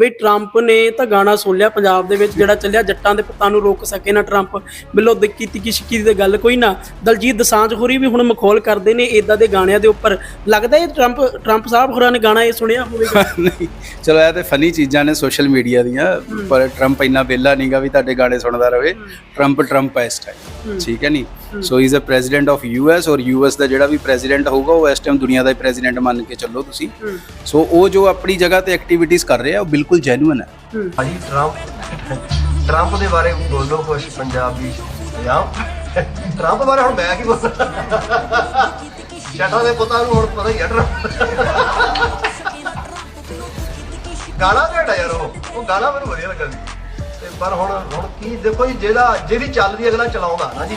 ਵੀ Trump ਨੇ ਤਾਂ ਗਾਣਾ ਸੁਣ ਲਿਆ ਪੰਜਾਬ ਦੇ ਵਿੱਚ ਜਿਹੜਾ ਚੱਲਿਆ ਜੱਟਾਂ ਦੇ ਪੁੱਤਾਂ ਨੂੰ ਰੋਕ ਸਕੇ ਨਾ ਟਰੰਪ ਬਿੱਲੋ ਦਿੱਕੀ ਤਿੱਕੀ ਸ਼ਿੱਕੀ ਦੀ ਗੱਲ ਕੋਈ ਨਾ। ਦਲਜੀਤ ਦਸਾਂਝ ਹੋਰੀ ਵੀ ਹੁਣ ਮਖੌਲ ਕਰਦੇ ਨੇ ਇਦਾਂ ਦੇ ਗਾਣਿਆਂ ਦੇ ਉੱਪਰ। ਲੱਗਦਾ ਇਹ ਟਰੰਪ ਟਰੰਪ ਸਾਹਿਬ ਹੋਰਾਂ ਨੇ ਗਾਣਾ ਇਹ ਸੁਣਿਆ ਹੋਵੇਗਾ? ਨਹੀਂ। ਚਲੋ ਇਹ ਤੇ ਫਨੀ ਚੀਜ਼ਾਂ ਨੇ ਸੋਸ਼ਲ ਮੀਡੀਆ ਦੀਆਂ ਪਰ ਟਰੰਪ ਇੰਨਾ ਬੇਲਾ ਨਹੀਂਗਾ ਵੀ ਤੁਹਾਡੇ ਗਾਣੇ ਸੁਣਦਾ ਰਹੇ। ਟਰੰਪ ਟਰੰਪ ਹੈ ਇਸ ਟਾਈਮ ਠੀਕ ਹੈ ਨਹੀਂ so is a president of US or US ਦਾ ਜਿਹੜਾ ਵੀ ਪ੍ਰੈਜ਼ੀਡੈਂਟ ਹੋਊਗਾ ਉਹ ਇਸ ਟਾਈਮ ਦੁਨੀਆ ਦਾ ਪ੍ਰੈਜ਼ੀਡੈਂਟ ਮੰਨ ਕੇ ਚੱਲੋ ਤੁਸੀਂ। ਸੋ ਉਹ ਜੋ ਆਪਣੀ ਜਗ੍ਹਾ ਤੇ ਐਕਟੀਵਿਟੀਜ਼ ਕਰ ਰਿਹਾ ਉਹ ਬਿਲਕੁਲ ਜੈਨੂਇਨ ਹੈ। ਭਾਜੀ ਟਰੰਪ ਟਰੰਪ ਦੇ ਬਾਰੇ ਬੋਲੋ ਕੁਝ ਪੰਜਾਬੀ ਜਾਂ ਟਰੰਪ ਬਾਰੇ ਹੁਣ ਮੈਂ ਕੀ ਬੋਲਾਂ? ਸ਼ਟਾ ਦੇ ਪੁੱਤਾਂ ਨੂੰ ਹੁਣ ਪਤਾ ਹੀ ਹੈ ਟਰੰਪ। ਗਾਣਾ ਘਟਾ ਯਾਰ ਉਹ। ਉਹ ਗਾਣਾ ਮੈਨੂੰ ਵਧੀਆ ਲੱਗਾ ਸੀ ਤੇ ਪਰ ਹੁਣ ਹੁਣ ਕੀ ਦੇਖੋ ਜੀ ਜਿਹੜਾ ਜਿਹੜੀ ਚੱਲਦੀ ਅਗਲਾ ਚਲਾਉਂਦਾ ਨਾ ਜੀ।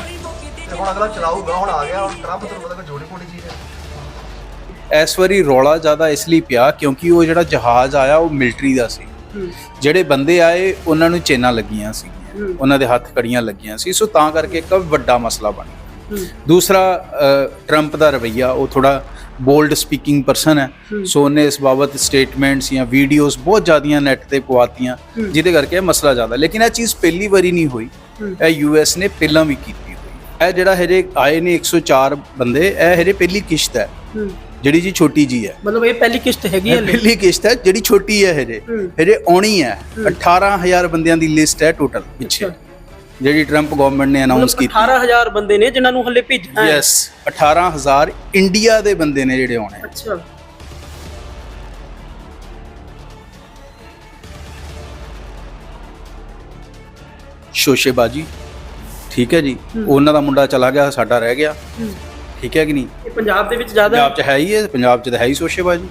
ਤੇ ਹੁਣ ਅਗਲਾ ਚਲਾਊਗਾ ਹੁਣ ਆ ਗਿਆ ਹੁਣ ਟਰੰਪ ਤੁਹਾਨੂੰ ਪਤਾ ਕਿ ਜੋੜੀ ਕੋੜੀ ਚੀਜ਼ ਹੈ। ਇਸ ਵਾਰੀ ਰੌਲਾ ਜ਼ਿਆਦਾ ਇਸ ਲਈ ਪਿਆ ਕਿਉਂਕਿ ਉਹ ਜਿਹੜਾ ਜਹਾਜ਼ ਆਇਆ ਉਹ ਮਿਲਟਰੀ ਦਾ ਸੀ। ਜਿਹੜੇ ਬੰਦੇ ਆਏ ਉਹਨਾਂ ਨੂੰ ਚੇਨਾਂ ਲੱਗੀਆਂ ਸੀ ਉਹਨਾਂ ਦੇ ਹੱਥ ਕੜੀਆਂ ਲੱਗੀਆਂ ਸੀ। ਸੋ ਤਾਂ ਕਰਕੇ ਇੱਕ ਵੱਡਾ ਮਸਲਾ ਬਣ ਗਿਆ। ਦੂਸਰਾ ਟਰੰਪ ਦਾ ਰਵਈਆ ਉਹ ਥੋੜਾ ਬੋਲਡ ਸਪੀਕਿੰਗ ਪਰਸਨ ਹੈ। ਸੋ ਉਹਨੇ ਇਸ ਬਾਬਤ ਸਟੇਟਮੈਂਟਸ ਜਾਂ ਵੀਡੀਓਜ਼ ਬਹੁਤ ਜ਼ਿਆਦੀਆਂ ਨੈਟ ਤੇ ਪਵਾਤੀਆਂ ਜਿਹਦੇ ਕਰਕੇ ਇਹ ਮਸਲਾ ਜ਼ਿਆਦਾ। ਲੇਕਿਨ ਇਹ ਚੀਜ਼ ਪਹਿਲੀ ਵਾਰੀ ਨਹੀਂ ਹੋਈ। ਇਹ ਯੂਐਸ ਨੇ ਪਹਿਲਾਂ ਵੀ ਕੀਤੀ ਹੋਈ। ਇਹ ਜਿਹੜਾ ਹਜੇ ਆਏ ਨੇ 104 ਬੰਦੇ ਇਹ ਹਜੇ ਪਹਿਲੀ ਕਿਸ਼ਤ ਹੈ। ਜਿਹੜੀ ਜੀ ਛੋਟੀ ਜੀ ਹੈ। ਮਤਲਬ ਇਹ ਪਹਿਲੀ ਕਿਸ਼ਤ ਹੈਗੀ ਹੈ ਇਹ ਪਹਿਲੀ ਕਿਸ਼ਤ ਹੈ ਜਿਹੜੀ ਛੋਟੀ ਹੈ ਹਜੇ। ਹਜੇ ਆਉਣੀ ਹੈ। 18000 ਬੰਦਿਆਂ ਦੀ ਲਿਸਟ ਹੈ ਟੋਟਲ ਪਿੱਛੇ। ਜਿਹੜੀ ਟਰੰਪ ਗਵਰਨਮੈਂਟ ਨੇ ਅਨਾਉਂਸ ਕੀਤੀ। 18000 ਬੰਦੇ ਨੇ ਜਿਨ੍ਹਾਂ ਨੂੰ ਹੱਲੇ ਭੇਜਣਾ ਹੈ। ਯੈਸ 18000 ਇੰਡੀਆ ਦੇ ਬੰਦੇ ਨੇ ਜਿਹੜੇ ਆਉਣੇ। ਅੱਛਾ। ਸ਼ੋਸ਼ੇਬਾਜੀ। ਠੀਕ ਹੈ ਜੀ। ਉਹਨਾਂ ਦਾ ਮੁੰਡਾ ਚਲਾ ਗਿਆ ਸਾਡਾ ਰਹਿ ਗਿਆ। ਠੀਕ ਹੈ ਕਿ ਨਹੀਂ? ਇਹ ਪੰਜਾਬ ਦੇ ਵਿੱਚ ਜ਼ਿਆਦਾ ਪੰਜਾਬ 'ਚ ਹੈ ਹੀ ਹੈ ਪੰਜਾਬ 'ਚ ਤਾਂ ਹੈ ਹੀ ਸ਼ੋਸ਼ੇਬਾਜੀ।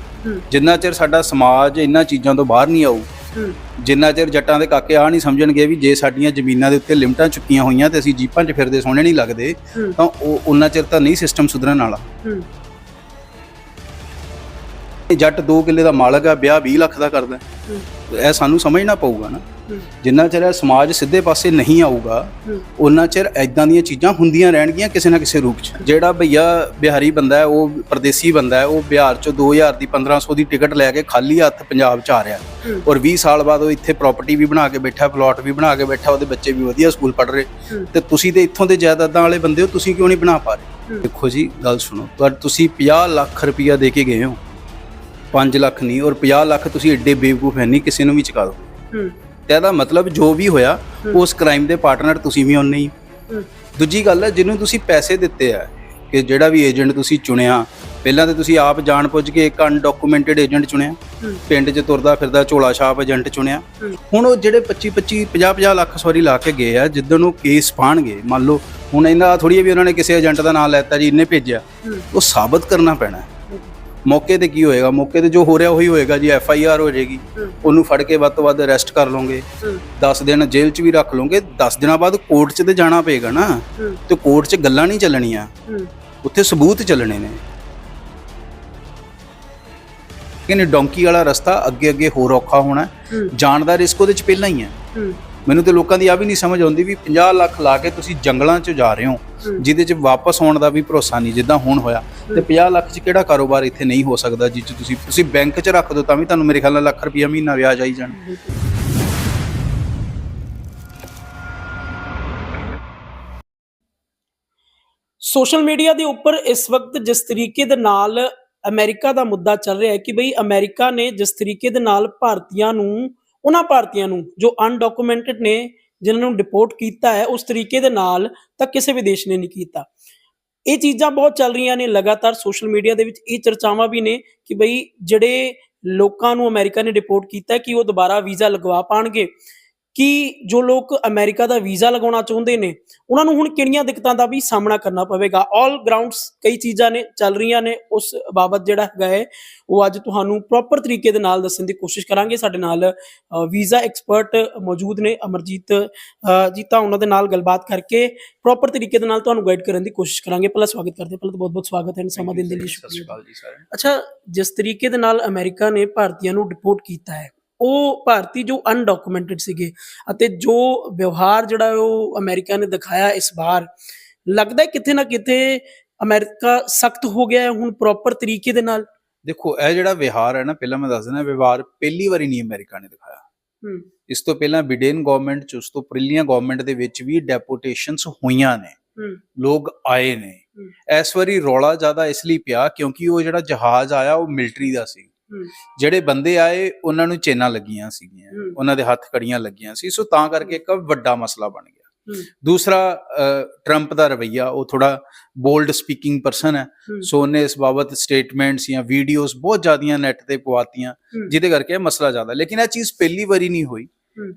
ਜਿੰਨਾ ਚਿਰ ਸਾਡਾ ਸਮਾਜ ਇਹਨਾਂ ਚੀਜ਼ਾਂ ਤੋਂ ਬਾਹਰ ਨਹੀਂ ਆਊ ਹੂੰ। ਜਿੰਨਾ ਚਿਰ ਜੱਟਾਂ ਦੇ ਕਾਕੇ ਆ ਨਹੀਂ ਸਮਝਣਗੇ ਵੀ ਜੇ ਸਾਡੀਆਂ ਜ਼ਮੀਨਾਂ ਦੇ ਉੱਤੇ ਲਿਮਟਾਂ ਚੁੱਕੀਆਂ ਹੋਈਆਂ ਤੇ ਅਸੀਂ ਜੀਪਾਂ 'ਚ ਫਿਰਦੇ ਸੋਹਣੇ ਨਹੀਂ ਲੱਗਦੇ ਤਾਂ ਉਹ ਉਹਨਾਂ ਚਿਰ ਤਾਂ ਨਹੀਂ ਸਿਸਟਮ ਸੁਧਰਨ ਵਾਲਾ। ਹੂੰ। ਇਹ ਜੱਟ 2 ਕਿੱਲੇ ਦਾ ਮਾਲਕ ਆ ਵਿਆਹ 20 ਲੱਖ ਦਾ ਕਰਦਾ। ਇਹ ਸਾਨੂੰ ਸਮਝਣਾ ਪਊਗਾ ਨਾ। ਜਿੰਨਾ ਚਿਰ ਇਹ ਸਮਾਜ ਸਿੱਧੇ ਪਾਸੇ ਨਹੀਂ ਆਊਗਾ ਉਹਨਾਂ ਚਿਰ ਐਦਾਂ ਦੀਆਂ ਚੀਜ਼ਾਂ ਹੁੰਦੀਆਂ ਰਹਿਣਗੀਆਂ ਕਿਸੇ ਨਾ ਕਿਸੇ ਰੂਪ 'ਚ। ਜਿਹੜਾ ਭਈਆ ਬਿਹਾਰੀ ਬੰਦਾ ਹੈ ਉਹ ਪਰਦੇਸੀ ਬੰਦਾ ਹੈ ਉਹ ਬਿਹਾਰ 'ਚੋਂ 2000 ਦੀ 1500 ਦੀ ਟਿਕਟ ਲੈ ਕੇ ਖਾਲੀ ਹੱਥ ਪੰਜਾਬ 'ਚ ਆ ਰਿਹਾ। ਔਰ 20 ਸਾਲ ਬਾਅਦ ਉਹ ਇੱਥੇ ਪ੍ਰਾਪਰਟੀ ਵੀ ਬਣਾ ਕੇ ਬੈਠਾ ਪਲਾਟ ਵੀ ਬਣਾ ਕੇ ਬੈਠਾ ਉਹਦੇ ਬੱਚੇ ਵੀ ਵਧੀਆ ਸਕੂਲ ਪੜ੍ਹ ਰਹੇ। ਤੇ ਤੁਸੀਂ ਤੇ ਇੱਥੋਂ ਦੇ ਜਾਇਦਾਦਾਂ ਵਾਲੇ ਬੰਦੇ ਹੋ ਤੁਸੀਂ ਕਿਉਂ ਨਹੀਂ ਬਣਾ ਪਾ ਰਹੇ? ਦੇਖੋ ਜੀ ਗੱਲ ਸੁਣੋ ਪਰ ਤੁਸੀਂ 50 ਲੱਖ ਰੁਪਇਆ ਦੇ ਕੇ ਗਏ ਹੋ। 5 ਲੱਖ ਨਹੀਂ ਔਰ 50 ਲੱਖ ਤੁਸੀਂ ਐਡੇ ਬੇਵਕੂਫ ਹੈ ਨਹੀਂ ਕਿਸੇ ਨੂੰ ਵੀ ਚੁਕਾ ਦਿਓ। ਹੂੰ। ਤੇ ਇਹਦਾ ਮਤਲਬ ਜੋ ਵੀ ਹੋਇਆ ਉਸ ਕ੍ਰਾਈਮ ਦੇ ਪਾਰਟਨਰ ਤੁਸੀਂ ਵੀ ਹੁੰਨੇ ਹੀ। ਹੂੰ। ਦੂਜੀ ਗੱਲ ਹੈ ਜਿਹਨੂੰ ਤੁਸੀਂ ਪੈਸੇ ਦਿੱਤੇ ਆ ਕਿ ਜਿਹੜਾ ਵੀ ਏਜੰਟ ਤੁਸੀਂ ਚੁਣਿਆ ਪਹਿਲਾਂ ਤੇ ਤੁਸੀਂ ਆਪ ਜਾਣ ਪੁੱਛ ਕੇ ਇੱਕ ਅਨਡਾਕੂਮੈਂਟਡ ਏਜੰਟ ਚੁਣਿਆ ਪਿੰਡ 'ਚ ਤੁਰਦਾ ਫਿਰਦਾ ਝੋਲਾ ਛਾਪ ਏਜੰਟ ਚੁਣਿਆ। ਹੁਣ ਉਹ ਜਿਹੜੇ 25 25 50 50 ਲੱਖ ਸੌਰੀ ਲਾ ਕੇ ਗਏ ਆ ਜਿੱਦਣ ਉਹ ਕੇਸ ਪਾਣਗੇ ਮੰਨ ਲਓ ਹੁਣ ਇਹਨਾਂ ਥੋੜੀ ਵੀ ਉਹਨਾਂ ਨੇ ਕਿਸੇ ਏਜੰਟ ਦਾ ਨਾਮ ਲੈਤਾ ਜੀ ਇਹਨੇ ਭੇਜਿਆ। ਉਹ ਸਾਬਤ ਕਰਨਾ ਪੈਣਾ। ਮੌਕੇ ਤੇ ਕੀ ਹੋਏਗਾ? ਮੌਕੇ ਤੇ ਜੋ ਹੋ ਰਿਹਾ ਉਹੀ ਹੋਏਗਾ ਜੀ ਐਫ ਆਈ ਆਰ ਹੋ ਜਾਏਗੀ। ਉਹਨੂੰ ਫੜ ਕੇ ਵੱਧ ਤੋਂ ਵੱਧ ਅਰੈਸਟ ਕਰ ਲਓਗੇ। 10 ਦਿਨ ਜੇਲ੍ਹ 'ਚ ਵੀ ਰੱਖ ਲਓਗੇ। 10 ਦਿਨਾਂ ਬਾਅਦ ਕੋਰਟ 'ਚ ਤੇ ਜਾਣਾ ਪਏਗਾ ਨਾ। ਤੇ ਕੋਰਟ 'ਚ ਗੱਲਾਂ ਨਹੀਂ ਚੱਲਣੀਆਂ। ਉੱਥੇ ਸਬੂਤ ਚੱਲਣੇ ਨੇ। ਕਿਨੇ ਡੋਂਕੀ ਵਾਲਾ ਰਸਤਾ ਅੱਗੇ ਅੱਗੇ ਹੋਰ ਔਖਾ ਹੋਣਾ। ਜਾਣ ਦਾ ਰਿਸਕ ਉਹਦੇ 'ਚ ਪਹਿਲਾਂ ਹੈ। ਹੂੰ। ਮੈਨੂੰ ਤੇ ਲੋਕਾਂ ਦੀ ਆ ਵੀ ਨਹੀਂ ਸਮਝ ਆਉਂਦੀ ਵੀ 50 ਲੱਖ ਲਾ ਕੇ ਤੁਸੀਂ ਜੰਗਲਾਂ 'ਚ ਜਾ ਰਹੇ ਹੋ ਜਿਹਦੇ 'ਚ ਵਾਪਸ ਆਉਣ ਦਾ ਵੀ ਭਰੋਸਾ ਨਹੀਂ ਜਿੱਦਾਂ ਹੁਣ ਹੋਇਆ। ਤੇ 50 ਲੱਖ 'ਚ ਕਿਹੜਾ ਕਾਰੋਬਾਰ ਇੱਥੇ ਨਹੀਂ ਹੋ ਸਕਦਾ 'ਚ ਤੁਸੀਂ ਤੁਸੀਂ ਬੈਂਕ 'ਚ ਰੱਖ ਦਿਓ ਤਾਂ ਵੀ ਤੁਹਾਨੂੰ ਮੇਰੇ ਖਿਆਲ ਨਾਲ ਲੱਖ ਰੁਪਈਆ ਮਹੀਨਾ ਵਿਆਜ ਆਈ ਜਾਣਾ। ਸੋਸ਼ਲ ਮੀਡੀਆ ਦੇ ਉੱਪਰ ਇਸ ਵਕਤ ਜਿਸ ਤਰੀਕੇ ਦੇ ਨਾਲ ਅਮਰੀਕਾ ਦਾ ਮੁੱਦਾ ਚੱਲ ਰਿਹਾ ਹੈ ਕਿ ਬਈ ਅਮਰੀਕਾ ਨੇ ਜਿਸ ਤਰੀਕੇ ਦੇ ਨਾਲ ਭਾਰਤੀਆਂ ਨੂੰ ਉਹਨਾਂ ਭਾਰਤੀਆਂ ਨੂੰ ਜੋ ਅਨਡਾਕੂਮੈਂਟਡ ਨੇ, ਜਿਨ੍ਹਾਂ ਨੂੰ ਡਿਪੋਰਟ ਕੀਤਾ ਹੈ, ਉਸ ਤਰੀਕੇ ਦੇ ਨਾਲ ਤਾਂ ਕਿਸੇ ਵੀ ਦੇਸ਼ ਨੇ ਨਹੀਂ ਕੀਤਾ। ਇਹ ਚੀਜ਼ਾਂ ਬਹੁਤ ਚੱਲ ਰਹੀਆਂ ਨੇ, ਲਗਾਤਾਰ ਸੋਸ਼ਲ ਮੀਡੀਆ ਦੇ ਵਿੱਚ ਇਹ ਚਰਚਾਵਾਂ ਵੀ ਨੇ ਕਿ ਬਈ ਜਿਹੜੇ ਲੋਕਾਂ ਨੂੰ ਅਮਰੀਕਾ ਨੇ ਡਿਪੋਰਟ ਕੀਤਾ ਕਿ ਉਹ ਦੁਬਾਰਾ ਵੀਜ਼ਾ ਲਗਵਾ ਪਾਣਗੇ। ਕਿ ਜੋ ਲੋਕ ਅਮਰੀਕਾ ਦਾ ਵੀਜ਼ਾ ਲਗਾਉਣਾ ਚਾਹੁੰਦੇ ਨੇ ਉਹਨਾਂ ਨੂੰ ਹੁਣ ਕਿਹੜੀਆਂ ਦਿੱਕਤਾਂ ਦਾ ਵੀ ਸਾਹਮਣਾ ਕਰਨਾ ਪਵੇਗਾ? ਆਲ ਗਰਾਊਂਡਸ ਕਈ ਚੀਜ਼ਾਂ ਨੇ ਚੱਲ ਰਹੀਆਂ ਨੇ ਉਸ ਬਾਬਤ ਜਿਹੜਾ ਹੈਗਾ ਹੈ ਉਹ ਅੱਜ ਤੁਹਾਨੂੰ ਪ੍ਰੋਪਰ ਤਰੀਕੇ ਦੇ ਨਾਲ ਦੱਸਣ ਦੀ ਕੋਸ਼ਿਸ਼ ਕਰਾਂਗੇ। ਸਾਡੇ ਨਾਲ ਵੀਜ਼ਾ ਐਕਸਪਰਟ ਮੌਜੂਦ ਨੇ ਅਮਰਜੀਤ ਜੀ ਤਾਂ ਉਹਨਾਂ ਦੇ ਨਾਲ ਗੱਲਬਾਤ ਕਰਕੇ ਪ੍ਰੋਪਰ ਤਰੀਕੇ ਦੇ ਨਾਲ ਤੁਹਾਨੂੰ ਗਾਈਡ ਕਰਨ ਦੀ ਕੋਸ਼ਿਸ਼ ਕਰਾਂਗੇ। ਪਹਿਲਾਂ ਸਵਾਗਤ ਕਰਦੇ ਪਹਿਲਾਂ ਤਾਂ ਬਹੁਤ ਬਹੁਤ ਸਵਾਗਤ ਹੈ। ਸਮਾਂ ਦੇਣ ਦੇ ਲਈ ਸ਼ੁਕਰੀਆ। ਅੱਛਾ ਜਿਸ ਤਰੀਕੇ ਦੇ ਨਾਲ ਅਮਰੀਕਾ ਨੇ ਭਾਰਤੀਆਂ ਨੂੰ ਡਿਪੋਰਟ ਕੀਤਾ ਹੈ ਉਹ ਭਾਰਤੀ ਜੋ ਅਨਡਾਕੂਮੈਂਟਡ ਸੀਗੇ ਅਤੇ ਜੋ ਵਿਵਹਾਰ ਜਿਹੜਾ ਉਹ ਅਮਰੀਕਾ ਨੇ ਦਿਖਾਇਆ ਇਸ ਵਾਰ ਲੱਗਦਾ ਹੈ ਕਿਤੇ ਨਾ ਕਿਤੇ ਅਮਰੀਕਾ ਸਖਤ ਹੋ ਗਿਆ ਹੈ ਹੁਣ ਪ੍ਰੋਪਰ ਤਰੀਕੇ ਦੇ ਨਾਲ? ਦੇਖੋ ਇਹ ਜਿਹੜਾ ਵਿਹਾਰ ਹੈ ਨਾ ਪਹਿਲਾਂ ਮੈਂ ਦੱਸ ਦਿੰਦਾ ਵਿਵਹਾਰ ਪਹਿਲੀ ਵਾਰੀ ਨਹੀਂ ਅਮਰੀਕਾ ਨੇ ਦਿਖਾਇਆ। ਹੂੰ। ਇਸ ਤੋਂ ਪਹਿਲਾਂ ਬਿਡੇਨ ਗਵਰਨਮੈਂਟ ਚ ਉਸ ਤੋਂ ਪਹਿਲੀਆਂ ਗਵਰਨਮੈਂਟ ਦੇ ਵਿੱਚ ਵੀ ਡੈਪੂਟੇਸ਼ਨਸ ਹੋਈਆਂ ਨੇ। ਹੂੰ। ਲੋਕ ਆਏ ਨੇ। ਇਸ ਵਾਰੀ ਰੌਲਾ ਜ਼ਿਆਦਾ ਇਸ ਲਈ ਪਿਆ ਕਿਉਂਕਿ ਉਹ ਜਿਹੜਾ ਜਹਾਜ਼ ਆਇਆ ਉਹ ਮਿਲਟਰੀ ਦਾ ਸੀ। ਜਿਹੜੇ ਬੰਦੇ ਆਏ ਉਹਨਾਂ ਨੂੰ ਚੇਨਾਂ ਲੱਗੀਆਂ ਸੀਗੀਆਂ। ਉਹਨਾਂ ਦੇ ਹੱਥ ਕੜੀਆਂ ਲੱਗੀਆਂ ਸੀ। ਸੋ ਤਾਂ ਕਰਕੇ ਇੱਕ ਵੱਡਾ ਮਸਲਾ ਬਣ ਗਿਆ। ਦੂਸਰਾ ਟਰੰਪ ਦਾ ਰਵਈਆ ਉਹ ਥੋੜਾ ਬੋਲਡ ਸਪੀਕਿੰਗ ਪਰਸਨ ਹੈ। ਸੋ ਉਹਨੇ ਇਸ ਬਾਬਤ ਸਟੇਟਮੈਂਟਸ ਜਾਂ ਵੀਡੀਓਜ਼ ਬਹੁਤ ਜ਼ਿਆਦੀਆਂ ਨੈਟ ਤੇ ਪਵਾਤੀਆਂ। ਜਿਹਦੇ ਕਰਕੇ ਇਹ ਮਸਲਾ ਜ਼ਿਆਦਾ। ਲੇਕਿਨ ਇਹ ਚੀਜ਼ ਪਹਿਲੀ ਵਾਰੀ ਨਹੀਂ ਹੋਈ।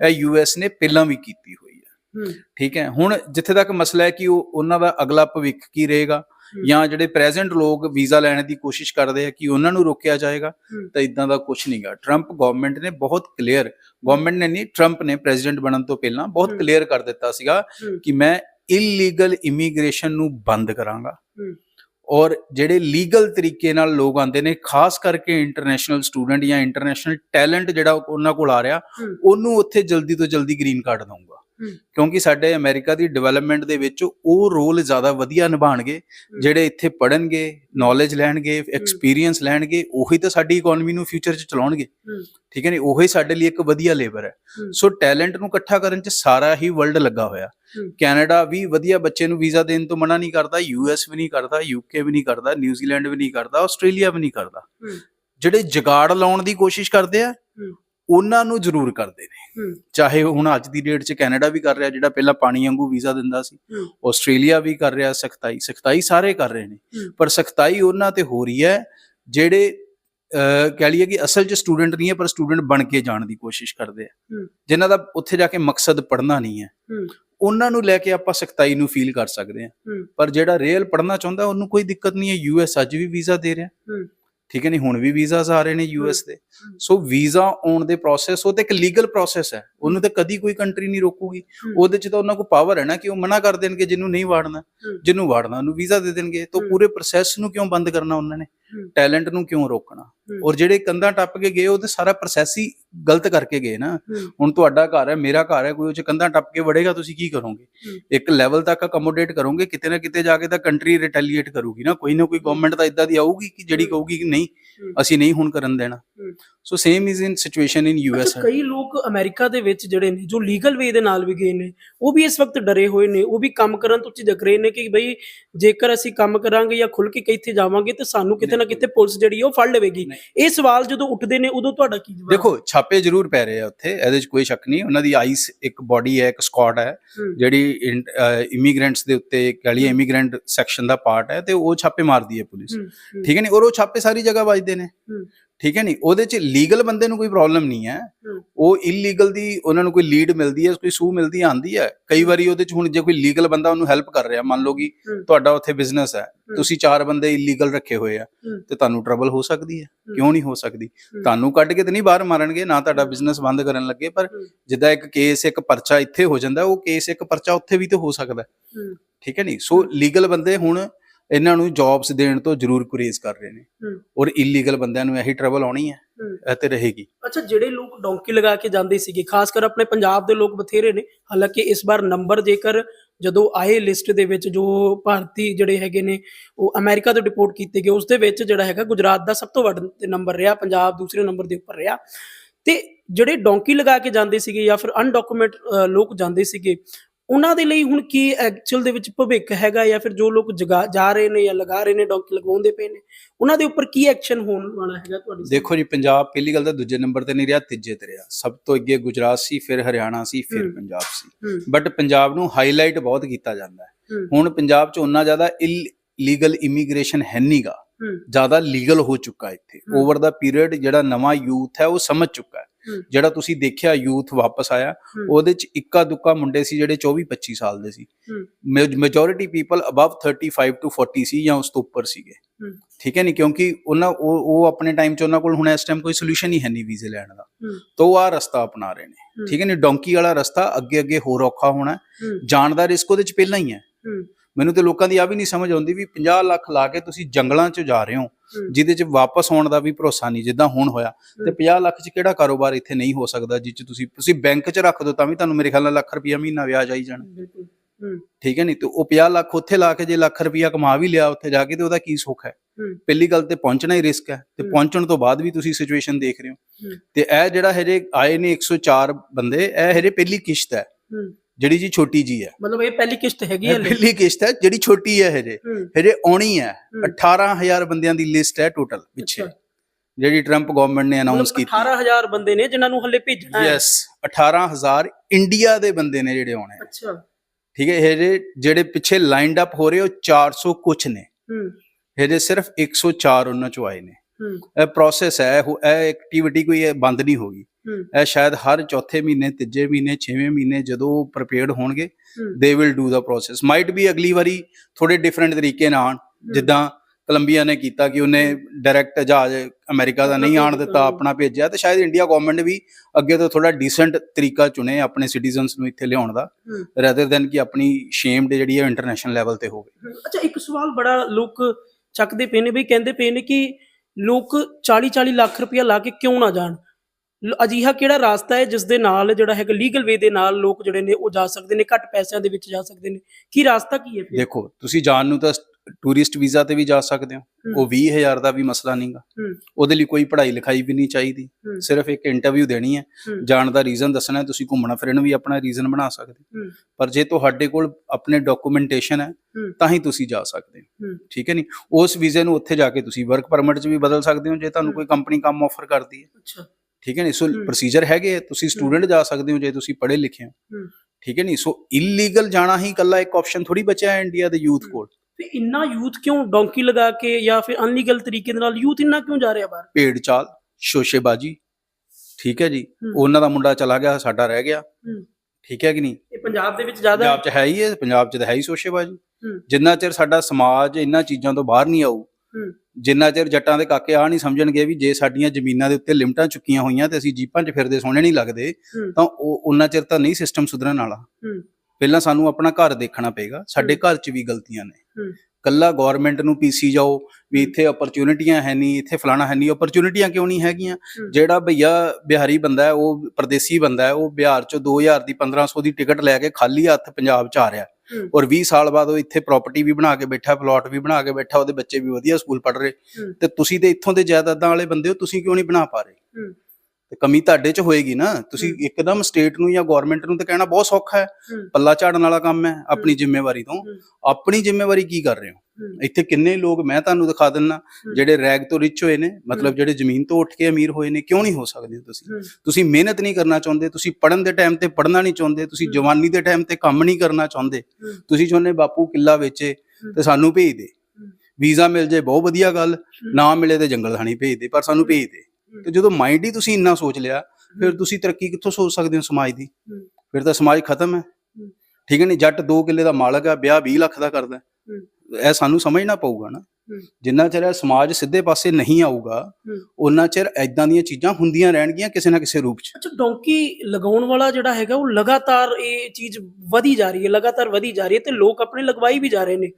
ਇਹ ਯੂਐਸ ਨੇ ਪਹਿਲਾਂ ਵੀ ਕੀਤੀ ਹੋਈ ਹੈ। ਠੀਕ ਹੈ। ਹੁਣ ਜਿੱਥੇ ਤੱਕ ਮਸਲਾ ਹੈ ਕਿ ਉਹ ਉਹਨਾਂ ਦਾ ਅਗਲਾ ਭਵਿੱਖ ਕੀ ਰਹੇਗਾ। ਜਾਂ ਜਿਹੜੇ ਪ੍ਰੈਜ਼ੈਂਟ ਲੋਕ ਵੀਜ਼ਾ ਲੈਣ ਦੀ ਕੋਸ਼ਿਸ਼ ਕਰਦੇ ਆ ਕਿ ਉਹਨਾਂ ਨੂੰ ਰੋਕਿਆ ਜਾਏਗਾ। ਤਾਂ ਇਦਾਂ ਦਾ ਕੁਝ ਨਹੀਂਗਾ ਟਰੰਪ ਗਵਰਨਮੈਂਟ ਨੇ ਬਹੁਤ ਕਲੀਅਰ ਗਵਰਨਮੈਂਟ ਨੇ ਨਹੀਂ ਟਰੰਪ ਨੇ ਪ੍ਰੈਜ਼ੀਡੈਂਟ ਬਣਨ ਤੋਂ ਪਹਿਲਾਂ ਬਹੁਤ। ਕਲੀਅਰ ਕਰ ਦਿੱਤਾ ਸੀਗਾ। ਕਿ ਮੈਂ ਇਲੀਗਲ ਇਮੀਗ੍ਰੇਸ਼ਨ ਨੂੰ ਬੰਦ ਕਰਾਂਗਾ। ਔਰ ਜਿਹੜੇ ਲੀਗਲ ਤਰੀਕੇ ਨਾਲ ਲੋਕ ਆਉਂਦੇ ਨੇ ਖਾਸ ਕਰਕੇ ਇੰਟਰਨੈਸ਼ਨਲ ਸਟੂਡੈਂਟ ਜਾਂ ਇੰਟਰਨੈਸ਼ਨਲ ਟੈਲੈਂਟ ਜਿਹੜਾ ਉਹਨਾਂ ਕੋਲ ਆ ਰਿਹਾ। ਉਹਨੂੰ ਉੱਥੇ ਜਲਦੀ ਤੋਂ ਜਲਦੀ ਗ੍ਰੀਨ ਕਾਰਡ ਦਊਂਗਾ। ਕਿਉਂਕਿ ਸਾਡੇ ਅਮਰੀਕਾ ਦੀ ਡਿਵੈਲਪਮੈਂਟ ਦੇ ਵਿੱਚ ਉਹ ਰੋਲ ਜ਼ਿਆਦਾ ਵਧੀਆ ਨਿਭਾਣਗੇ ਜਿਹੜੇ ਇੱਥੇ ਪੜਨਗੇ ਨੌਲੇਜ ਲੈਣਗੇ ਐਕਸਪੀਰੀਅੰਸ ਲੈਣਗੇ ਉਹੀ ਤਾਂ ਸਾਡੀ ਇਕਨੋਮੀ ਨੂੰ ਫਿਊਚਰ 'ਚ ਚਲਾਉਣਗੇ। ਠੀਕ ਹੈ ਨਹੀਂ ਉਹੀ ਸਾਡੇ ਲਈ ਇੱਕ ਵਧੀਆ ਲੇਬਰ ਹੈ। ਸੋ ਟੈਲੈਂਟ ਨੂੰ ਇਕੱਠਾ ਕਰਨ 'ਚ ਸਾਰਾ ਹੀ ਵਰਲਡ ਲੱਗਾ ਹੋਇਆ। ਕੈਨੇਡਾ ਵੀ ਵਧੀਆ ਬੱਚੇ ਨੂੰ ਵੀਜ਼ਾ ਦੇਣ ਤੋਂ ਮਨਾ ਨਹੀਂ ਕਰਦਾ ਯੂਐਸ ਵੀ ਨਹੀਂ ਕਰਦਾ ਯੂਕੇ ਵੀ ਨਹੀਂ ਕਰਦਾ ਨਿਊਜ਼ੀਲੈਂਡ ਵੀ ਨਹੀਂ ਕਰਦਾ ਆਸਟ੍ਰੇਲੀਆ ਵੀ ਨਹੀਂ ਕਰਦਾ। ਜਿਹੜੇ ਜਗਾੜ ਲਾਉਣ ਦੀ ਕੋਸ਼ਿਸ਼ ਕਰਦੇ ਆ। ਉਹਨਾਂ ਨੂੰ ਜ਼ਰੂਰ ਕਰਦੇ ਨੇ। ਚਾਹੇ ਹੁਣ ਅੱਜ ਦੀ ਡੇਟ 'ਚ ਕੈਨੇਡਾ ਵੀ ਕਰ ਰਿਹਾ ਜਿਹੜਾ ਪਹਿਲਾਂ ਪਾਣੀ ਵਾਂਗੂ ਵੀਜ਼ਾ ਦਿੰਦਾ ਸੀ। ਆਸਟ੍ਰੇਲੀਆ ਵੀ ਕਰ ਰਿਹਾ ਸਖਤਾਈ ਸਖਤਾਈ ਸਾਰੇ ਕਰ ਰਹੇ ਨੇ। ਪਰ ਸਖਤਾਈ ਉਹਨਾਂ ਤੇ ਹੋ ਰਹੀ ਹੈ ਜਿਹੜੇ ਕਹਿ ਲਈਏ ਕਿ ਅਸਲ 'ਚ ਸਟੂਡੈਂਟ ਨਹੀਂ ਹੈ ਪਰ ਸਟੂਡੈਂਟ ਬਣ ਕੇ ਜਾਣ ਦੀ ਕੋਸ਼ਿਸ਼ ਕਰਦੇ ਆ। ਜਿਨ੍ਹਾਂ ਦਾ ਉੱਥੇ ਜਾ ਕੇ ਮਕਸਦ ਪੜ੍ਹਨਾ ਨਹੀਂ ਹੈ। ਉਹਨਾਂ ਨੂੰ ਲੈ ਕੇ ਆਪਾਂ ਸਖਤਾਈ ਨੂੰ ਫੀਲ ਕਰ ਸਕਦੇ ਹੂੰ। ਪਰ ਜਿਹੜਾ ਰੀਅਲ ਪੜ੍ਹਨਾ ਚਾਹੁੰਦਾ ਉਹਨੂੰ ਕੋਈ ਦਿੱਕਤ ਨਹੀਂ ਹੈ। ਯੂਐਸ ਅੱਜ ਵੀ ਵੀਜ਼ਾ ਦੇ ਰਿਹਾ। ਠੀਕ ਹੈ ਨਹੀਂ ਹੁਣ ਵੀ ਵੀਜ਼ਾਸ ਆ ਰਹੇ ਨੇ ਯੂਐਸ ਦੇ। ਸੋ ਵੀਜ਼ਾ ਆਉਣ ਦੇ ਪ੍ਰੋਸੈਸ ਉਹ ਤੇ ਇੱਕ ਲੀਗਲ ਪ੍ਰੋਸੈਸ ਹੈ। ਉਹਨੂੰ ਤੇ ਕਦੀ ਕੋਈ ਕੰਟਰੀ ਨਹੀਂ ਰੋਕੂਗੀ। ਉਹਦੇ ਚ ਤਾਂ ਉਹਨਾਂ ਕੋਲ ਪਾਵਰ ਹੈ ਨਾ ਕਿ ਉਹ ਮਨਾ ਕਰ ਦੇਣਗੇ ਜਿਹਨੂੰ ਨਹੀਂ ਵਾੜਨਾ। ਜਿਹਨੂੰ ਵਾੜਨਾ ਉਹਨੂੰ ਵੀਜ਼ਾ ਦੇ ਦੇਣਗੇ ਤਾਂ। ਪੂਰੇ ਪ੍ਰੋਸੈਸ ਨੂੰ ਕਿਉਂ ਬੰਦ ਕਰਨਾ ਉਹਨਾਂ ਨੇ। ਟੈਲੈਂਟ ਨੂੰ ਕਿਉਂ ਰੋਕਣਾ। ਔਰ ਜਿਹੜੇ ਕੰਧਾਂ ਟੱਪ ਕੇ ਗਏ ਉਹ ਤੇ ਸਾਰਾ ਪ੍ਰੋਸੈਸ ਹੀ ਗਲਤ ਕਰਕੇ ਗਏ ਨਾ ਹੁਣ ਤੁਹਾਡਾ ਘਰ ਹੈ ਮੇਰਾ ਘਰ ਹੈ ਕੋਈ ਉਹ ਚ ਕੰਧਾਂ ਟੱਪ ਕੇ ਵੜੇਗਾ ਤੁਸੀਂ ਕੀ ਕਰੋਗੇ। ਇੱਕ ਲੈਵਲ ਤੱਕ ਅਕਮੋਡੇਟ ਕਰੋਗੇ ਕਿਤੇ ਨਾ ਕਿਤੇ ਜਾ ਕੇ ਤਾਂ ਕੰਟਰੀ ਰਿਟੈਲੀਏਟ ਕਰੂਗੀ ਨਾ ਕੋਈ ਨਾ ਕੋਈ ਗਵਰਨਮੈਂਟ ਤਾਂ ਇਦਾਂ ਦੀ ਆਊਗੀ ਕਿ ਜਿਹੜੀ। ਕਹੂਗੀ ਕਿ ਨਹੀਂ। ਅਸੀਂ ਨਹੀਂ ਹੁਣ ਕਰਨ ਦੇਣਾ। So same is in situation in US ਕਈ ਲੋਕ ਅਮਰੀਕਾ ਦੇ ਵਿੱਚ ਜਿਹੜੇ ਨੇ ਜੋ ਲੀਗਲ ਵੇ ਦੇ ਨਾਲ ਵੀ ਗਏ ਨੇ ਉਹ ਵੀ ਇਸ ਵਕਤ ਡਰੇ ਹੋਏ ਨੇ ਉਹ ਵੀ ਕੰਮ ਕਰਨ ਤੋਂ ਝਿਜਕ ਰਹੇ ਨੇ ਕਿ ਬਈ ਜੇਕਰ ਅਸੀਂ ਕੰਮ ਕਰਾਂਗੇ ਜਾਂ ਖੁੱਲ ਕੇ ਕਿੱਥੇ ਜਾਵਾਂਗੇ ਤੇ ਸਾਨੂੰ ਕਿਤੇ ਨਾ ਕਿਤੇ ਪੁਲਿਸ ਜਿਹੜੀ ਉਹ ਫੜ ਲਵੇਗੀ। ਇਹ ਸਵਾਲ ਜਦੋਂ ਉੱਠਦੇ ਨੇ ਉਦੋਂ ਤੁਹਾਡਾ ਕੀ ਜਵਾਬ? ਦੇਖੋ ਛਾਪੇ ਜ਼ਰੂਰ ਪੈ ਰਹੇ ਆ ਉੱਥੇ ਇਹਦੇ ਵਿੱਚ ਕੋਈ ਸ਼ੱਕ ਨਹੀਂ ਉਹਨਾਂ ਦੀ ਆਈਸ ਇੱਕ ਬਾਡੀ ਹੈ ਇੱਕ ਸਕਾਡ ਹੈ ਜਿਹੜੀ ਇਮੀਗ੍ਰੈਂਟਸ ਦੇ ਉੱਤੇ ਕਹ ਲਈਏ ਇਮੀਗ੍ਰੈਂਟ ਸੈਕਸ਼ਨ ਦਾ ਪਾਰਟ ਹੈ ਤੇ ਉਹ ਛਾਪੇ ਮਾਰਦੀ ਹੈ ਪੁਲਿਸ। ਠੀਕ ਹੈ ਨਹੀਂ ਔਰ ਉਹ ਛਾਪੇ ਸਾਰੀ ਜਗ੍ਹਾ ਵੱਜਦੇ ਨੇ। ਠੀਕ ਹੈ ਨਹੀਂ ਉਹਦੇ ਚ ਲੀਗਲ ਬੰਦੇ ਨੂੰ ਕੋਈ ਪ੍ਰੋਬਲਮ ਨਹੀਂ ਹੈ। ਉਹ ਇਲੀਗਲ ਦੀ ਉਹਨਾਂ ਨੂੰ ਕੋਈ ਲੀਡ ਮਿਲਦੀ ਹੈ ਕੋਈ ਸੂ ਮਿਲਦੀ ਆਂਦੀ ਹੈ। ਕਈ ਵਾਰੀ ਉਹਦੇ ਚ ਹੁਣ ਜੇ ਕੋਈ ਲੀਗਲ ਬੰਦਾ ਉਹਨੂੰ ਹੈਲਪ ਕਰ ਰਿਹਾ ਮੰਨ ਲਓ ਕਿ। ਤੁਹਾਡਾ ਉੱਥੇ ਬਿਜ਼ਨਸ ਹੈ ਤੁਸੀਂ ਚਾਰ ਬੰਦੇ ਇਲੀਗਲ ਰੱਖੇ ਹੋਏ ਆ ਤੇ ਤੁਹਾਨੂੰ ਟਰਬਲ ਹੋ ਸਕਦੀ ਹੈ। ਕਿਉਂ ਨਹੀਂ ਹੋ ਸਕਦੀ। ਤੁਹਾਨੂੰ ਕੱਢ ਕੇ ਤੇ ਨਹੀਂ ਬਾਹਰ ਮਾਰਨਗੇ ਨਾ ਤੁਹਾਡਾ ਬਿਜ਼ਨਸ ਬੰਦ ਕਰਨ ਲੱਗੇ ਪਰ। ਜਿੱਦਾਂ ਇੱਕ ਕੇਸ ਇੱਕ ਪਰਚਾ ਇੱਥੇ ਹੋ ਜਾਂਦਾ ਉਹ ਕੇਸ ਇੱਕ ਪਰਚਾ ਉੱਥੇ ਵੀ ਤੇ ਹੋ ਸਕਦਾ ਠੀਕ ਹੈ ਨਹੀਂ ਸੋ ਲੀਗਲ ਬੰਦੇ ਹੁਣ ਇਹਨਾਂ ਨੂੰ ਜੌਬਸ ਦੇਣ ਤੋਂ ਜ਼ਰੂਰ ਗੁਰੇਜ਼ ਕਰ ਰਹੇ ਨੇ। ਔਰ ਇਲੀਗਲ ਬੰਦਿਆਂ ਨੂੰ ਇਹੀ ਟਰਬਲ ਆਉਣੀ ਹੈ ਹੂੰ। ਇਹ ਤੇ ਰਹੇਗੀ। ਅੱਛਾ ਜਿਹੜੇ ਲੋਕ ਡੌਂਕੀ ਲਗਾ ਕੇ ਜਾਂਦੇ ਸੀਗੇ ਖਾਸ ਕਰ ਆਪਣੇ ਪੰਜਾਬ ਦੇ ਲੋਕ ਬਥੇਰੇ ਨੇ ਹਾਲਾਂਕਿ ਇਸ ਵਾਰ ਨੰਬਰ ਜੇਕਰ ਜਦੋਂ ਆਏ ਲਿਸਟ ਦੇ ਵਿੱਚ ਜੋ ਭਾਰਤੀ ਜਿਹੜੇ ਹੈਗੇ ਨੇ ਉਹ ਅਮਰੀਕਾ ਤੋਂ ਡਿਪੋਰਟ ਕੀਤੇ ਗਏ ਉਸ ਦੇ ਵਿੱਚ ਜਿਹੜਾ ਹੈਗਾ ਗੁਜਰਾਤ ਦਾ ਸਭ ਤੋਂ ਵੱਡਾ ਨੰਬਰ ਰਿਹਾ ਪੰਜਾਬ ਦੂਸਰੇ ਨੰਬਰ ਦੇ ਉੱਪਰ ਰਿਹਾ। ਤੇ ਜਿਹੜੇ ਡੌਂਕੀ ਲਗਾ ਕੇ ਜਾਂਦੇ ਸੀਗੇ ਜਾਂ ਫਿਰ ਅਨਡਾਕੂਮੈਂਟ ਲੋਕ ਜਾਂਦੇ ਸੀਗੇ ਉਹਨਾਂ ਦੇ ਲਈ ਹੁਣ ਕੀ ਐਕਚੁਅਲ ਦੇ ਵਿੱਚ ਭਵਿੱਖ ਹੈਗਾ ਜਾਂ ਫਿਰ ਜੋ ਲੋਕ ਜਾ ਰਹੇ ਨੇ ਜਾਂ ਲਗਾ ਰਹੇ ਨੇ ਡੌਂਕੀ ਲਗਵਾਉਂਦੇ ਪਏ ਨੇ ਉਹਨਾਂ ਦੇ ਉੱਪਰ ਕੀ ਐਕਸ਼ਨ ਹੋਣ ਵਾਲਾ ਹੈਗਾ ਤੁਹਾਡੀ ਦੇਖੋ ਜੀ ਪੰਜਾਬ ਪਹਿਲੀ ਗੱਲ ਤਾਂ ਦੂਜੇ ਨੰਬਰ ਤੇ ਨਹੀਂ ਰਿਹਾ ਤੀਜੇ ਤੇ ਰਿਹਾ। ਸਭ ਤੋਂ ਅੱਗੇ ਗੁਜਰਾਤ ਸੀ ਫਿਰ ਹਰਿਆਣਾ ਸੀ ਫਿਰ। ਪੰਜਾਬ ਸੀ। ਬਟ ਪੰਜਾਬ ਨੂੰ ਹਾਈਲਾਈਟ ਬਹੁਤ ਕੀਤਾ ਜਾਂਦਾ ਹੈ। ਹੁਣ ਪੰਜਾਬ 'ਚ ਉਨਾ ਜ਼ਿਆਦਾ ਇਲੀਗਲ ਇਮੀਗ੍ਰੇਸ਼ਨ ਹੈ ਨਹੀਂਗਾ ਜ਼ਿਆਦਾ ਲੀਗਲ ਹੋ ਚੁੱਕਾ ਇੱਥੇ। ਓਵਰ ਦਾ ਪੀਰੀਅਡ ਜਿਹੜਾ ਨਵਾਂ ਯੂਥ ਹੈ ਉਹ ਸਮਝ ਚੁੱਕਾ ਹੂੰ। ਜਿਹੜਾ ਤੁਸੀਂ ਦੇਖਿਆ ਯੂਥ ਵਾਪਸ ਆਇਆ। ਉਹਦੇ 'ਚ ਇੱਕਾ ਦੁੱਕਾ ਮੁੰਡੇ ਸੀ ਜਿਹੜੇ 24 25 ਸਾਲ ਦੇ ਸੀ। ਮੈਜੋਰਿਟੀ ਪੀਪਲ ਅਬਵ 35 ਟੂ 40 ਸੀ ਜਾਂ ਉਸ ਤੋਂ ਉੱਪਰ ਸੀਗੇ। ਠੀਕ ਹੈ ਨਹੀਂ ਕਿਉਂਕਿ ਉਹਨਾਂ ਉਹ ਉਹ ਆਪਣੇ ਟਾਈਮ 'ਚ ਉਹਨਾਂ ਕੋਲ ਹੁਣ ਇਸ ਟਾਈਮ ਕੋਈ ਸੋਲੂਸ਼ਨ ਹੀ ਹੈ ਨਹੀਂ ਵੀਜ਼ੇ ਲੈਣ ਦਾ। ਤਾਂ ਉਹ ਆ ਰਸਤਾ ਅਪਣਾ ਰਹੇ ਨੇ। ਠੀਕ ਹੈ ਨਹੀਂ ਡੋਂਕੀ ਵਾਲਾ ਰਸਤਾ ਅੱਗੇ ਅੱਗੇ ਹੋਰ ਔਖਾ ਹੋਣਾ। ਜਾਣ ਦਾ ਰਿਸਕ ਉਹਦੇ 'ਚ ਪਹਿਲਾਂ ਹੀ ਹੈ। ਮੈਨੂੰ ਤੇ ਲੋਕਾਂ ਦੀ ਆ ਵੀ ਨਹੀਂ ਸਮਝ ਆਉਂਦੀ ਵੀ 50 ਲੱਖ ਲਾ ਕੇ ਤੁਸੀਂ ਜੰਗਲਾਂ 'ਚ ਜਾ ਰਹੇ ਹੂੰ, ਜਿਹਦੇ 'ਚ ਵਾਪਸ ਆਉਣ ਦਾ ਵੀ ਭਰੋਸਾ ਨਹੀਂ ਜਿੱਦਾਂ ਹੁਣ ਹੋਇਆ। ਤੇ 50 ਲੱਖ 'ਚ ਕਿਹੜਾ ਕਾਰੋਬਾਰ ਇੱਥੇ ਨਹੀਂ ਹੋ ਸਕਦਾ 'ਚ ਤੁਸੀਂ ਤੁਸੀਂ ਬੈਂਕ 'ਚ ਰੱਖ ਦੋ ਤਾਂ ਵੀ ਤੁਹਾਨੂੰ ਮੇਰੇ ਖਿਆਲ ਨਾਲ ਲੱਖ ਰੁਪਈਆ ਮਹੀਨਾ ਵਿਆਜ ਆਈ ਜਾਣਾ। ਠੀਕ ਹੈ ਨਹੀਂ ਤੇ ਉਹ 50 ਲੱਖ ਉੱਥੇ ਲਾ ਕੇ ਜੇ ਲੱਖ ਰੁਪਈਆ ਕਮਾ ਵੀ ਲਿਆ ਉੱਥੇ ਜਾ ਕੇ ਤੇ ਉਹਦਾ ਕੀ ਸੁੱਖ ਹੈ? ਪਹਿਲੀ ਗੱਲ ਤੇ ਪਹੁੰਚਣਾ ਹੀ ਰਿਸਕ ਹੈ ਤੇ। ਪਹੁੰਚਣ ਤੋਂ ਬਾਅਦ ਵੀ ਤੁਸੀਂ ਸਿਚੁਏਸ਼ਨ ਦੇਖ ਰਹੇ ਹੋ। ਤੇ ਇਹ ਜਿਹੜਾ ਹਜੇ ਆਏ ਨੇ 104 ਬੰਦੇ ਇਹ ਹਜੇ ਪਹਿਲੀ ਕਿਸ਼ਤ ਹੂੰ। ਜਿਹੜੀ ਜੀ ਛੋਟੀ ਜੀ ਹੈ। ਮਤਲਬ ਇਹ ਪਹਿਲੀ ਕਿਸ਼ਤ ਹੈਗੀ ਇਹ ਹੈ ਹਲੇ ਪਹਿਲੀ ਕਿਸ਼ਤ ਹੈ ਜਿਹੜੀ ਛੋਟੀ ਹੈ ਹਜੇ। ਹੂੰ। ਹਜੇ ਆਉਣੀ ਹੈ। ਹੂੰ। 18000 ਬੰਦਿਆਂ ਦੀ ਲਿਸਟ ਹੈ ਟੋਟਲ ਪਿੱਛੇ। ਅੱਛਾ। ਜਿਹੜੀ ਟਰੰਪ ਗਵਰਨਮੈਂਟ ਨੇ ਅਨਾਉਂਸ ਕੀਤੀ। 18000 ਬੰਦੇ ਨੇ ਜਿਨ੍ਹਾਂ ਨੂੰ ਹਲੇ ਭੇਜਣਾ ਹੈ। ਯੈਸ 18000 ਇੰਡੀਆ ਦੇ ਬੰਦੇ ਨੇ ਜਿਹੜੇ ਆਉਣੇ। ਅੱਛਾ। ਠੀਕ ਹੈ ਇਹ ਜਿਹੜੇ- ਜਿਹੜੇ ਪਿੱਛੇ ਲਾਈਨਡ ਅਪ ਹੋ ਰਹੇ ਉਹ 400 ਕੁਛ ਨੇ। ਹੂੰ। ਇਹਦੇ ਸਿਰਫ 104 ਉਹਨਾਂ ਚੋਂ ਆਏ ਨੇ। ਹੂੰ। ਇਹ ਪ੍ਰੋਸੈਸ ਹੈ ਇਹ ਇਹ ਐਕਟੀਵਿਟੀ ਕੋਈ ਇਹ ਬੰਦ ਨਹੀਂ ਹੋਗੀ। ਇਹ ਸ਼ਾਇਦ ਹਰ ਚੌਥੇ ਮਹੀਨੇ ਤੀਜੇ ਮਹੀਨੇ ਛੇਵੇਂ ਮਹੀਨੇ ਜਦੋਂ ਪ੍ਰਪੇਅਰਡ ਹੋਣਗੇ they will do the process might be ਅਗਲੀ ਵਾਰੀ ਥੋੜੇ ਡਿਫਰੈਂਟ ਤਰੀਕੇ ਨਾਲ ਜਿੱਦਾਂ ਕੋਲੰਬੀਆ ਨੇ ਕੀਤਾ ਕਿ ਉਹਨੇ ਡਾਇਰੈਕਟ ਜਹਾਜ਼ ਅਮਰੀਕਾ ਦਾ ਨਹੀਂ ਆਣ ਦਿੱਤਾ ਆਪਣਾ ਭੇਜਿਆ ਤੇ ਸ਼ਾਇਦ ਇੰਡੀਆ ਗਵਰਨਮੈਂਟ ਵੀ ਅੱਗੇ ਤੋਂ ਥੋੜਾ ਡੀਸੈਂਟ ਤਰੀਕਾ ਚੁਣੇ ਆਪਣੇ ਸਿਟੀਜ਼ਨਸ ਨੂੰ ਇੱਥੇ ਲਿਆਉਣ ਦਾ ਰੈਦਰ ਦੈਨ ਕਿ ਆਪਣੀ ਸ਼ੇਮਡ ਜਿਹੜੀ ਹੈ ਇੰਟਰਨੈਸ਼ਨਲ ਲੈਵਲ ਤੇ ਹੋਵੇ। ਅੱਛਾ ਇੱਕ ਸਵਾਲ ਬੜਾ ਲੋਕ ਚੱਕਦੇ ਪਏ ਨੇ ਵੀ ਕਹਿੰਦੇ ਪਏ ਨੇ ਕਿ ਲੋਕ 40 40 ਲੱਖ ਰੁਪਇਆ ਲਾ ਕੇ ਕਿਉਂ ਨਾ ਜਾਣ? ਅਜਿਹਾ ਕਿਹੜਾ ਰਾਸਤਾ ਹੈ ਜਿਸ ਦੇ ਨਾਲ ਜਿਹੜਾ ਹੈਗਾ ਲੀਗਲ ਵੇ ਦੇ ਨਾਲ ਲੋਕ ਜਿਹੜੇ ਨੇ ਉਹ ਜਾ ਸਕਦੇ ਨੇ ਘੱਟ ਪੈਸਿਆਂ ਦੇ ਵਿੱਚ ਜਾ ਸਕਦੇ ਨੇ? ਕੀ ਰਾਸਤਾ ਕੀ ਹੈ ਫਿਰ? ਦੇਖੋ ਤੁਸੀਂ ਜਾਣ ਨੂੰ ਤਾਂ ਟੂਰਿਸਟ ਵੀਜ਼ਾ ਤੇ ਵੀ ਜਾ ਸਕਦੇ ਹੋ। ਉਹ 20000 ਦਾ ਵੀ ਮਸਲਾ ਨਹੀਂਗਾ ਉਹਦੇ ਲਈ ਕੋਈ ਪੜ੍ਹਾਈ ਲਿਖਾਈ ਵੀ ਨਹੀਂ ਚਾਹੀਦੀ। ਸਿਰਫ ਇੱਕ ਇੰਟਰਵਿਊ ਦੇਣੀ ਹੈ। ਜਾਣ ਦਾ ਰੀਜ਼ਨ ਦੱਸਣਾ ਹੈ ਤੁਸੀਂ ਘੁੰਮਣਾ ਫਿਰਨ ਵੀ ਆਪਣਾ ਰੀਜ਼ਨ ਬਣਾ ਸਕਦੇ ਪਰ ਜੇ ਤੁਹਾਡੇ ਕੋਲ ਆਪਣੇ ਡਾਕੂਮੈਂਟੇਸ਼ਨ ਹੈ ਤਾਂ ਹੀ ਤੁਸੀਂ ਜਾ ਸਕਦੇ ਹੋ। ਠੀਕ ਹੈ ਨਹੀਂ ਉਸ ਵੀਜ਼ੇ ਨੂੰ ਉੱਥੇ ਜਾ ਕੇ ਤੁਸੀਂ ਵਰਕ ਪਰਮਿਟ 'ਚ ਵੀ ਬਦਲ ਸਕਦੇ ਹੋ ਜੇ ਤੁਹਾਨੂੰ। ਕੋਈ ਕੰਪਨੀ ਕੰਮ ਆਫਰ ਕਰਦੀ ਹੈ। ਅੱਛਾ। ਠੀਕ ਹੈ ਨਹੀਂ ਸੋ। ਪ੍ਰੋਸੀਜਰ ਹੈਗੇ ਤੁਸੀਂ ਸਟੂਡੈਂਟ ਜਾ ਸਕਦੇ ਹੋ ਜੇ ਤੁਸੀਂ ਪੜ੍ਹੇ ਲਿਖੇ ਹੋ। ਠੀਕ ਹੈ ਨਹੀਂ ਸੋ ਇਲੀਗਲ ਜਾਣਾ ਹੀ ਇਕੱਲਾ ਇੱਕ ਆਪਸ਼ਨ ਥੋੜੀ ਬਚਿਆ ਹੈ ਇੰਡੀਆ ਦੇ ਯੂਥ ਕੋਲ। ਤੇ ਇੰਨਾ ਯੂਥ ਕਿਉਂ ਡੌਂਕੀ ਲਗਾ ਕੇ ਜਾਂ ਫਿਰ ਅਨਲੀਗਲ ਤਰੀਕੇ ਦੇ ਨਾਲ ਯੂਥ ਇੰਨਾ ਕਿਉਂ ਜਾ ਰਿਹਾ ਬਾਹਰ? ਭੇਡ ਚਾਲ ਸ਼ੋਸ਼ੇਬਾਜੀ। ਠੀਕ ਹੈ ਜੀ? ਉਹਨਾਂ ਦਾ ਮੁੰਡਾ ਚਲਾ ਗਿਆ ਸਾਡਾ ਰਹਿ ਗਿਆ। ਠੀਕ ਹੈ ਕਿ ਨਹੀਂ ਇਹ ਪੰਜਾਬ ਦੇ ਵਿੱਚ ਜ਼ਿਆਦਾ ਪੰਜਾਬ 'ਚ ਹੈ ਹੀ ਹੈ ਪੰਜਾਬ 'ਚ ਤਾਂ ਹੈ ਹੀ ਸ਼ੋਸ਼ੇਬਾਜੀ। ਜਿੰਨਾ ਚਿਰ ਸਾਡਾ ਸਮਾਜ ਇਹਨਾਂ ਚੀਜ਼ਾਂ ਤੋਂ ਬਾਹਰ ਨਹੀਂ ਆਊ ਜਿੰਨਾ ਚਿਰ ਜੱਟਾਂ ਦੇ ਕਾਕੇ ਆ ਨਹੀਂ ਸਮਝਣਗੇ ਵੀ ਜੇ ਸਾਡੀਆਂ ਜ਼ਮੀਨਾਂ ਦੇ ਉੱਤੇ ਲਿਮਟਾਂ ਚੁੱਕੀਆਂ ਹੋਈਆਂ ਤੇ ਅਸੀਂ ਜੀਪਾਂ 'ਚ ਫਿਰਦੇ ਸੋਹਣੇ ਨਹੀਂ ਲੱਗਦੇ ਤਾਂ ਉਹ ਉਹਨਾਂ ਚਿਰ ਤਾਂ ਨਹੀਂ ਸਿਸਟਮ ਸੁਧਰਨ ਵਾਲਾ। ਪਹਿਲਾਂ ਸਾਨੂੰ ਆਪਣਾ ਘਰ ਦੇਖਣਾ ਪਏਗਾ ਸਾਡੇ ਘਰ 'ਚ ਵੀ ਗਲਤੀਆਂ ਨੇ। ਕੱਲਾ ਗਵਰਨਮੈਂਟ ਨੂੰ ਪੀਸੀ ਜਾਓ ਵੀ ਇੱਥੇ ਓਪਰਚੁਨਿਟੀਆਂ ਹੈ ਨਹੀਂ ਇੱਥੇ ਫਲਾਣਾ ਹੈ ਨਹੀਂ ਓਪਰਚ्युनिटीਆਂ ਕਿਉਂ ਨਹੀਂ ਹੈਗੀਆਂ? ਜਿਹੜਾ ਭਈਆ ਬਿਹਾਰੀ ਬੰਦਾ ਹੈ ਉਹ ਪਰਦੇਸੀ ਬੰਦਾ ਹੈ ਉਹ ਬਿਹਾਰ ਚੋਂ 2000 ਦੀ 1500 ਦੀ ਟਿਕਟ ਲੈ ਕੇ ਖਾਲੀ ਹੱਥ ਪੰਜਾਬ ਚ ਆ ਰਿਹਾ। ਔਰ 20 ਸਾਲ ਬਾਅਦ ਉਹ ਇੱਥੇ ਪ੍ਰਾਪਰਟੀ ਵੀ ਬਣਾ ਕੇ ਬੈਠਾ ਪਲਾਟ ਵੀ ਬਣਾ ਕੇ ਬੈਠਾ ਉਹਦੇ ਬੱਚੇ ਵੀ ਵਧੀਆ ਸਕੂਲ ਪੜ੍ਹ ਰਹੇ। ਤੇ ਤੁਸੀਂ ਤੇ ਇੱਥੋਂ ਦੇ ਜਾਇਦਾਦਾਂ ਵਾਲੇ ਬੰਦੇ ਹੋ ਤੁਸੀਂ ਕਿਉਂ ਨਹੀਂ ਬਣਾ ਪਾ ਰਹੇ? ਤੇ ਕਮੀ ਤੁਹਾਡੇ 'ਚ ਹੋਏਗੀ ਨਾ ਤੁਸੀਂ। ਇੱਕਦਮ ਸਟੇਟ ਨੂੰ ਜਾਂ ਗਵਰਨਮੈਂਟ ਨੂੰ ਤੇ ਕਹਿਣਾ ਬਹੁਤ ਸੌਖਾ ਹੈ ਪੱਲਾ ਝਾੜਨ ਵਾਲਾ ਕੰਮ ਹੈ ਆਪਣੀ ਜ਼ਿੰਮੇਵਾਰੀ ਤੋਂ ਆਪਣੀ ਜ਼ਿੰਮੇਵਾਰੀ ਕੀ ਕਰ ਰਹੇ ਹੋ ਇੱਥੇ ਕਿੰਨੇ ਲੋਕ ਮੈਂ ਤੁਹਾਨੂੰ ਦਿਖਾ ਦਿੰਨਾ। ਜਿਹੜੇ ਰੈਗ ਤੋਂ ਰਿਚ ਹੋਏ ਨੇ। ਮਤਲਬ ਜਿਹੜੇ ਜ਼ਮੀਨ ਤੋਂ ਉੱਠ ਕੇ ਅਮੀਰ ਹੋਏ ਨੇ ਕਿਉਂ ਨਹੀਂ ਹੋ ਸਕਦੇ ਤੁਸੀਂ ਤੁਸੀਂ ਮਿਹਨਤ ਨਹੀਂ ਕਰਨਾ ਚਾਹੁੰਦੇ ਤੁਸੀਂ ਪੜਨ ਦੇ ਟਾਈਮ ਤੇ ਪੜਨਾ ਨਹੀਂ ਚਾਹੁੰਦੇ ਤੁਸੀਂ। ਜਵਾਨੀ ਦੇ ਟਾਈਮ ਤੇ ਕੰਮ ਨਹੀਂ ਕਰਨਾ ਚਾਹੁੰਦੇ ਤੁਸੀਂ ਚਾਹੁੰਦੇ ਬਾਪੂ ਕਿੱਲਾ ਵੇਚੇ। ਤੇ ਸਾਨੂੰ ਭੇਜ ਦੇ। ਵੀਜ਼ਾ ਮਿਲ ਜੇ ਬਹੁਤ ਵਧੀਆ ਗੱਲ। ਨਾ ਮਿਲੇ ਤੇ ਜੰਗਲ ਥਾਣੀ ਭੇਜ ਦੇ ਪਰ ਸਾਨੂੰ ਭੇਜ ਦੇ। ਤੇ ਜਦੋਂ ਮਾਈਂਡ ਹੀ ਤੁਸੀਂ ਇੰਨਾ ਸੋਚ ਲਿਆ ਫਿਰ ਤੁਸੀਂ ਤਰੱਕੀ ਕਿੱਥੋਂ ਸੋਚ ਸਕਦੇ ਹੋ ਸਮਾਜ ਦੀ? ਫਿਰ ਤਾਂ ਸਮਾਜ ਖਤਮ ਹੈ। ਠੀਕ ਹੈ ਨਹੀਂ ਜੱਟ 2 ਕਿੱਲੇ ਦਾ ਮਾਲਕ ਹੈ ਵਿਆਹ 20 ਲੱਖ ਦਾ ਕਰਦਾ। ਇਹ ਸਾਨੂੰ ਸਮਝਣਾ ਪਊਗਾ ਨਾ। ਜਿੰਨਾ ਚਿਰ ਇਹ ਸਮਾਜ ਸਿੱਧੇ ਪਾਸੇ ਨਹੀਂ ਆਊਗਾ। ਉਹਨਾਂ ਚਿਰ ਐਦਾਂ ਦੀਆਂ ਚੀਜ਼ਾਂ ਹੁੰਦੀਆਂ ਰਹਿਣਗੀਆਂ ਕਿਸੇ ਨਾ ਕਿਸੇ ਰੂਪ 'ਚ। ਅੱਛਾ ਡੌਂਕੀ ਲਗਾਉਣ ਵਾਲਾ ਜਿਹੜਾ ਹੈਗਾ ਉਹ ਲਗਾਤਾਰ ਇਹ ਚੀਜ਼ ਵਧੀ ਜਾ ਰਹੀ ਹੈ ਲਗਾਤਾਰ ਵਧੀ ਜਾ ਰਹੀ ਹੈ ਤੇ ਲੋਕ ਆਪਣੇ ਲਗਵਾਈ ਵੀ ਜਾ ਰਹੇ ਨੇ।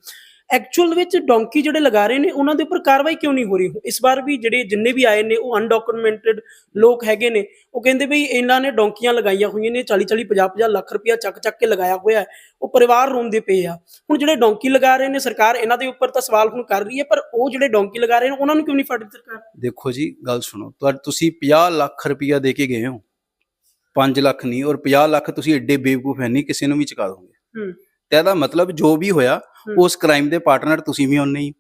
ਐਕਚੁਅਲ ਵਿੱਚ ਡੌਂਕੀ ਜਿਹੜੇ ਲਗਾ ਰਹੇ ਨੇ ਉਹਨਾਂ ਦੇ ਉੱਪਰ ਕਾਰਵਾਈ ਕਿਉਂ ਨਹੀਂ ਹੋ ਰਹੀ? ਇਸ ਵਾਰ ਵੀ ਜਿਹੜੇ ਜਿੰਨੇ ਵੀ ਆਏ ਨੇ ਉਹ ਅਨਡਾਕੂਮੈਂਟਡ ਲੋਕ ਹੈਗੇ ਨੇ ਉਹ ਕਹਿੰਦੇ ਵੀ ਇਹਨਾਂ ਨੇ ਡੌਂਕੀਆਂ ਲਗਾਈਆਂ ਹੋਈਆਂ ਨੇ 40 40 50 50 ਲੱਖ ਰੁਪਇਆ ਚੱਕ ਚੱਕ ਕੇ ਲਗਾਇਆ ਹੋਇਆ ਉਹ ਪਰਿਵਾਰ ਰੋਂਦੇ ਪਏ ਆ। ਹੁਣ ਜਿਹੜੇ ਡੌਂਕੀ ਲਗਾ ਰਹੇ ਨੇ ਸਰਕਾਰ ਇਹਨਾਂ ਦੇ ਉੱਪਰ ਤਾਂ ਸਵਾਲ ਹੁਣ ਕਰ ਰਹੀ ਹੈ ਪਰ ਉਹ ਜਿਹੜੇ ਡੌਂਕੀ ਲਗਾ ਰਹੇ ਨੇ ਉਹਨਾਂ ਨੂੰ ਕਿਉਂ ਨਹੀਂ ਫੜਦੀ ਸਰਕਾਰ? ਦੇਖੋ ਜੀ ਗੱਲ ਸੁਣੋ ਤੁਸੀਂ 50 ਲੱਖ ਰੁਪਇਆ ਦੇ ਕੇ ਗਏ ਹੋ। 5 ਲੱਖ ਨਹੀਂ ਔਰ 50 ਲੱਖ ਤੁਸੀਂ ਐਡੇ ਬੇਵਕੂਫ ਹੈ ਨਹੀਂ ਕਿਸੇ ਨੂੰ ਵੀ ਚੁਕਾ ਦੋਗੇ। ਹੂੰ। ਤੇ ਇਹਦਾ ਮਤਲਬ ਜੋ ਵੀ ਹੋਇਆ। ਉਸ ਕ੍ਰਾਈਮ ਦੇ ਪਾਰਟਨਰ ਤੁਸੀਂ ਵੀ ਹੁੰਨੇ ਹੀ।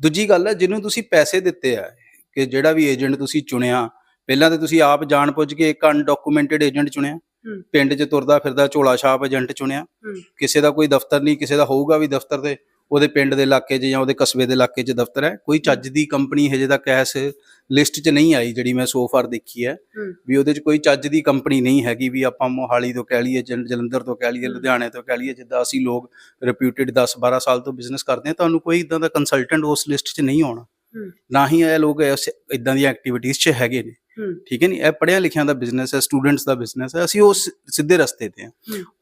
ਦੂਜੀ ਗੱਲ ਹੈ ਜਿਹਨੂੰ ਤੁਸੀਂ ਪੈਸੇ ਦਿੱਤੇ ਆ ਕਿ ਜਿਹੜਾ ਵੀ ਏਜੰਟ ਤੁਸੀਂ ਚੁਣਿਆ ਪਹਿਲਾਂ ਤੇ ਤੁਸੀਂ ਆਪ ਜਾਣ ਪੁੱਛ ਕੇ ਇੱਕ ਅਨਡਾਕੂਮੈਂਟਡ ਏਜੰਟ ਚੁਣਿਆ। ਪਿੰਡ 'ਚ ਤੁਰਦਾ ਫਿਰਦਾ ਝੋਲਾ ਛਾਪ ਏਜੰਟ ਚੁਣਿਆ। ਕਿਸੇ ਦਾ ਕੋਈ ਦਫ਼ਤਰ ਨਹੀਂ ਕਿਸੇ ਦਾ ਹੋਊਗਾ ਵੀ ਦਫ਼ਤਰ ਤੇ ਉਹਦੇ ਪਿੰਡ ਦੇ ਇਲਾਕੇ 'ਚ ਜਾਂ ਉਹਦੇ ਕਸਬੇ ਦੇ ਇਲਾਕੇ 'ਚ ਦਫ਼ਤਰ ਹੈ ਕੋਈ ਚੱਜ ਦੀ ਕੰਪਨੀ ਹਜੇ ਤੱਕ ਐਸ ਲਿਸਟ 'ਚ ਨਹੀਂ ਆਈ ਜਿਹੜੀ ਮੈਂ ਸੋ ਫਾਰ ਦੇਖੀ ਹੈ। ਵੀ ਉਹਦੇ 'ਚ ਕੋਈ ਚੱਜ ਦੀ ਕੰਪਨੀ ਨਹੀਂ ਹੈਗੀ ਵੀ ਆਪਾਂ ਮੋਹਾਲੀ ਤੋਂ ਕਹਿ ਲਈਏ ਜਲ- ਜਲੰਧਰ ਤੋਂ ਕਹਿ ਲਈਏ। ਲੁਧਿਆਣੇ ਤੋਂ ਕਹਿ ਲਈਏ ਜਿੱਦਾਂ ਅਸੀਂ ਲੋਕ ਰਿਪਿਊਟਡ 10 12 ਸਾਲ ਤੋਂ ਬਿਜ਼ਨਸ ਕਰਦੇ ਹਾਂ ਤੁਹਾਨੂੰ ਕੋਈ ਇਦਾਂ ਦਾ ਕੰਸਲਟੈਂਟ ਉਸ ਲਿਸਟ 'ਚ ਨਹੀਂ ਆਉਣਾ। ਨਾ ਹੀ ਇਹ ਲੋਕ ਇਦਾਂ ਦੀਆਂ ਐਕਟੀਵਿਟੀਜ਼ 'ਚ ਹੈਗੇ ਨੇ ਠੀਕ ਹੈ ਨਹੀਂ ਇਹ ਪੜ੍ਹਿਆ ਲਿਖਿਆਂ ਦਾ ਬਿਜ਼ਨਸ ਹੈ ਸਟੂਡੈਂਟਸ ਦਾ ਬਿਜ਼ਨਸ ਹੈ। ਅਸੀਂ ਉਸ ਸਿੱਧੇ ਰਸਤੇ ਤੇ ਹਾਂ।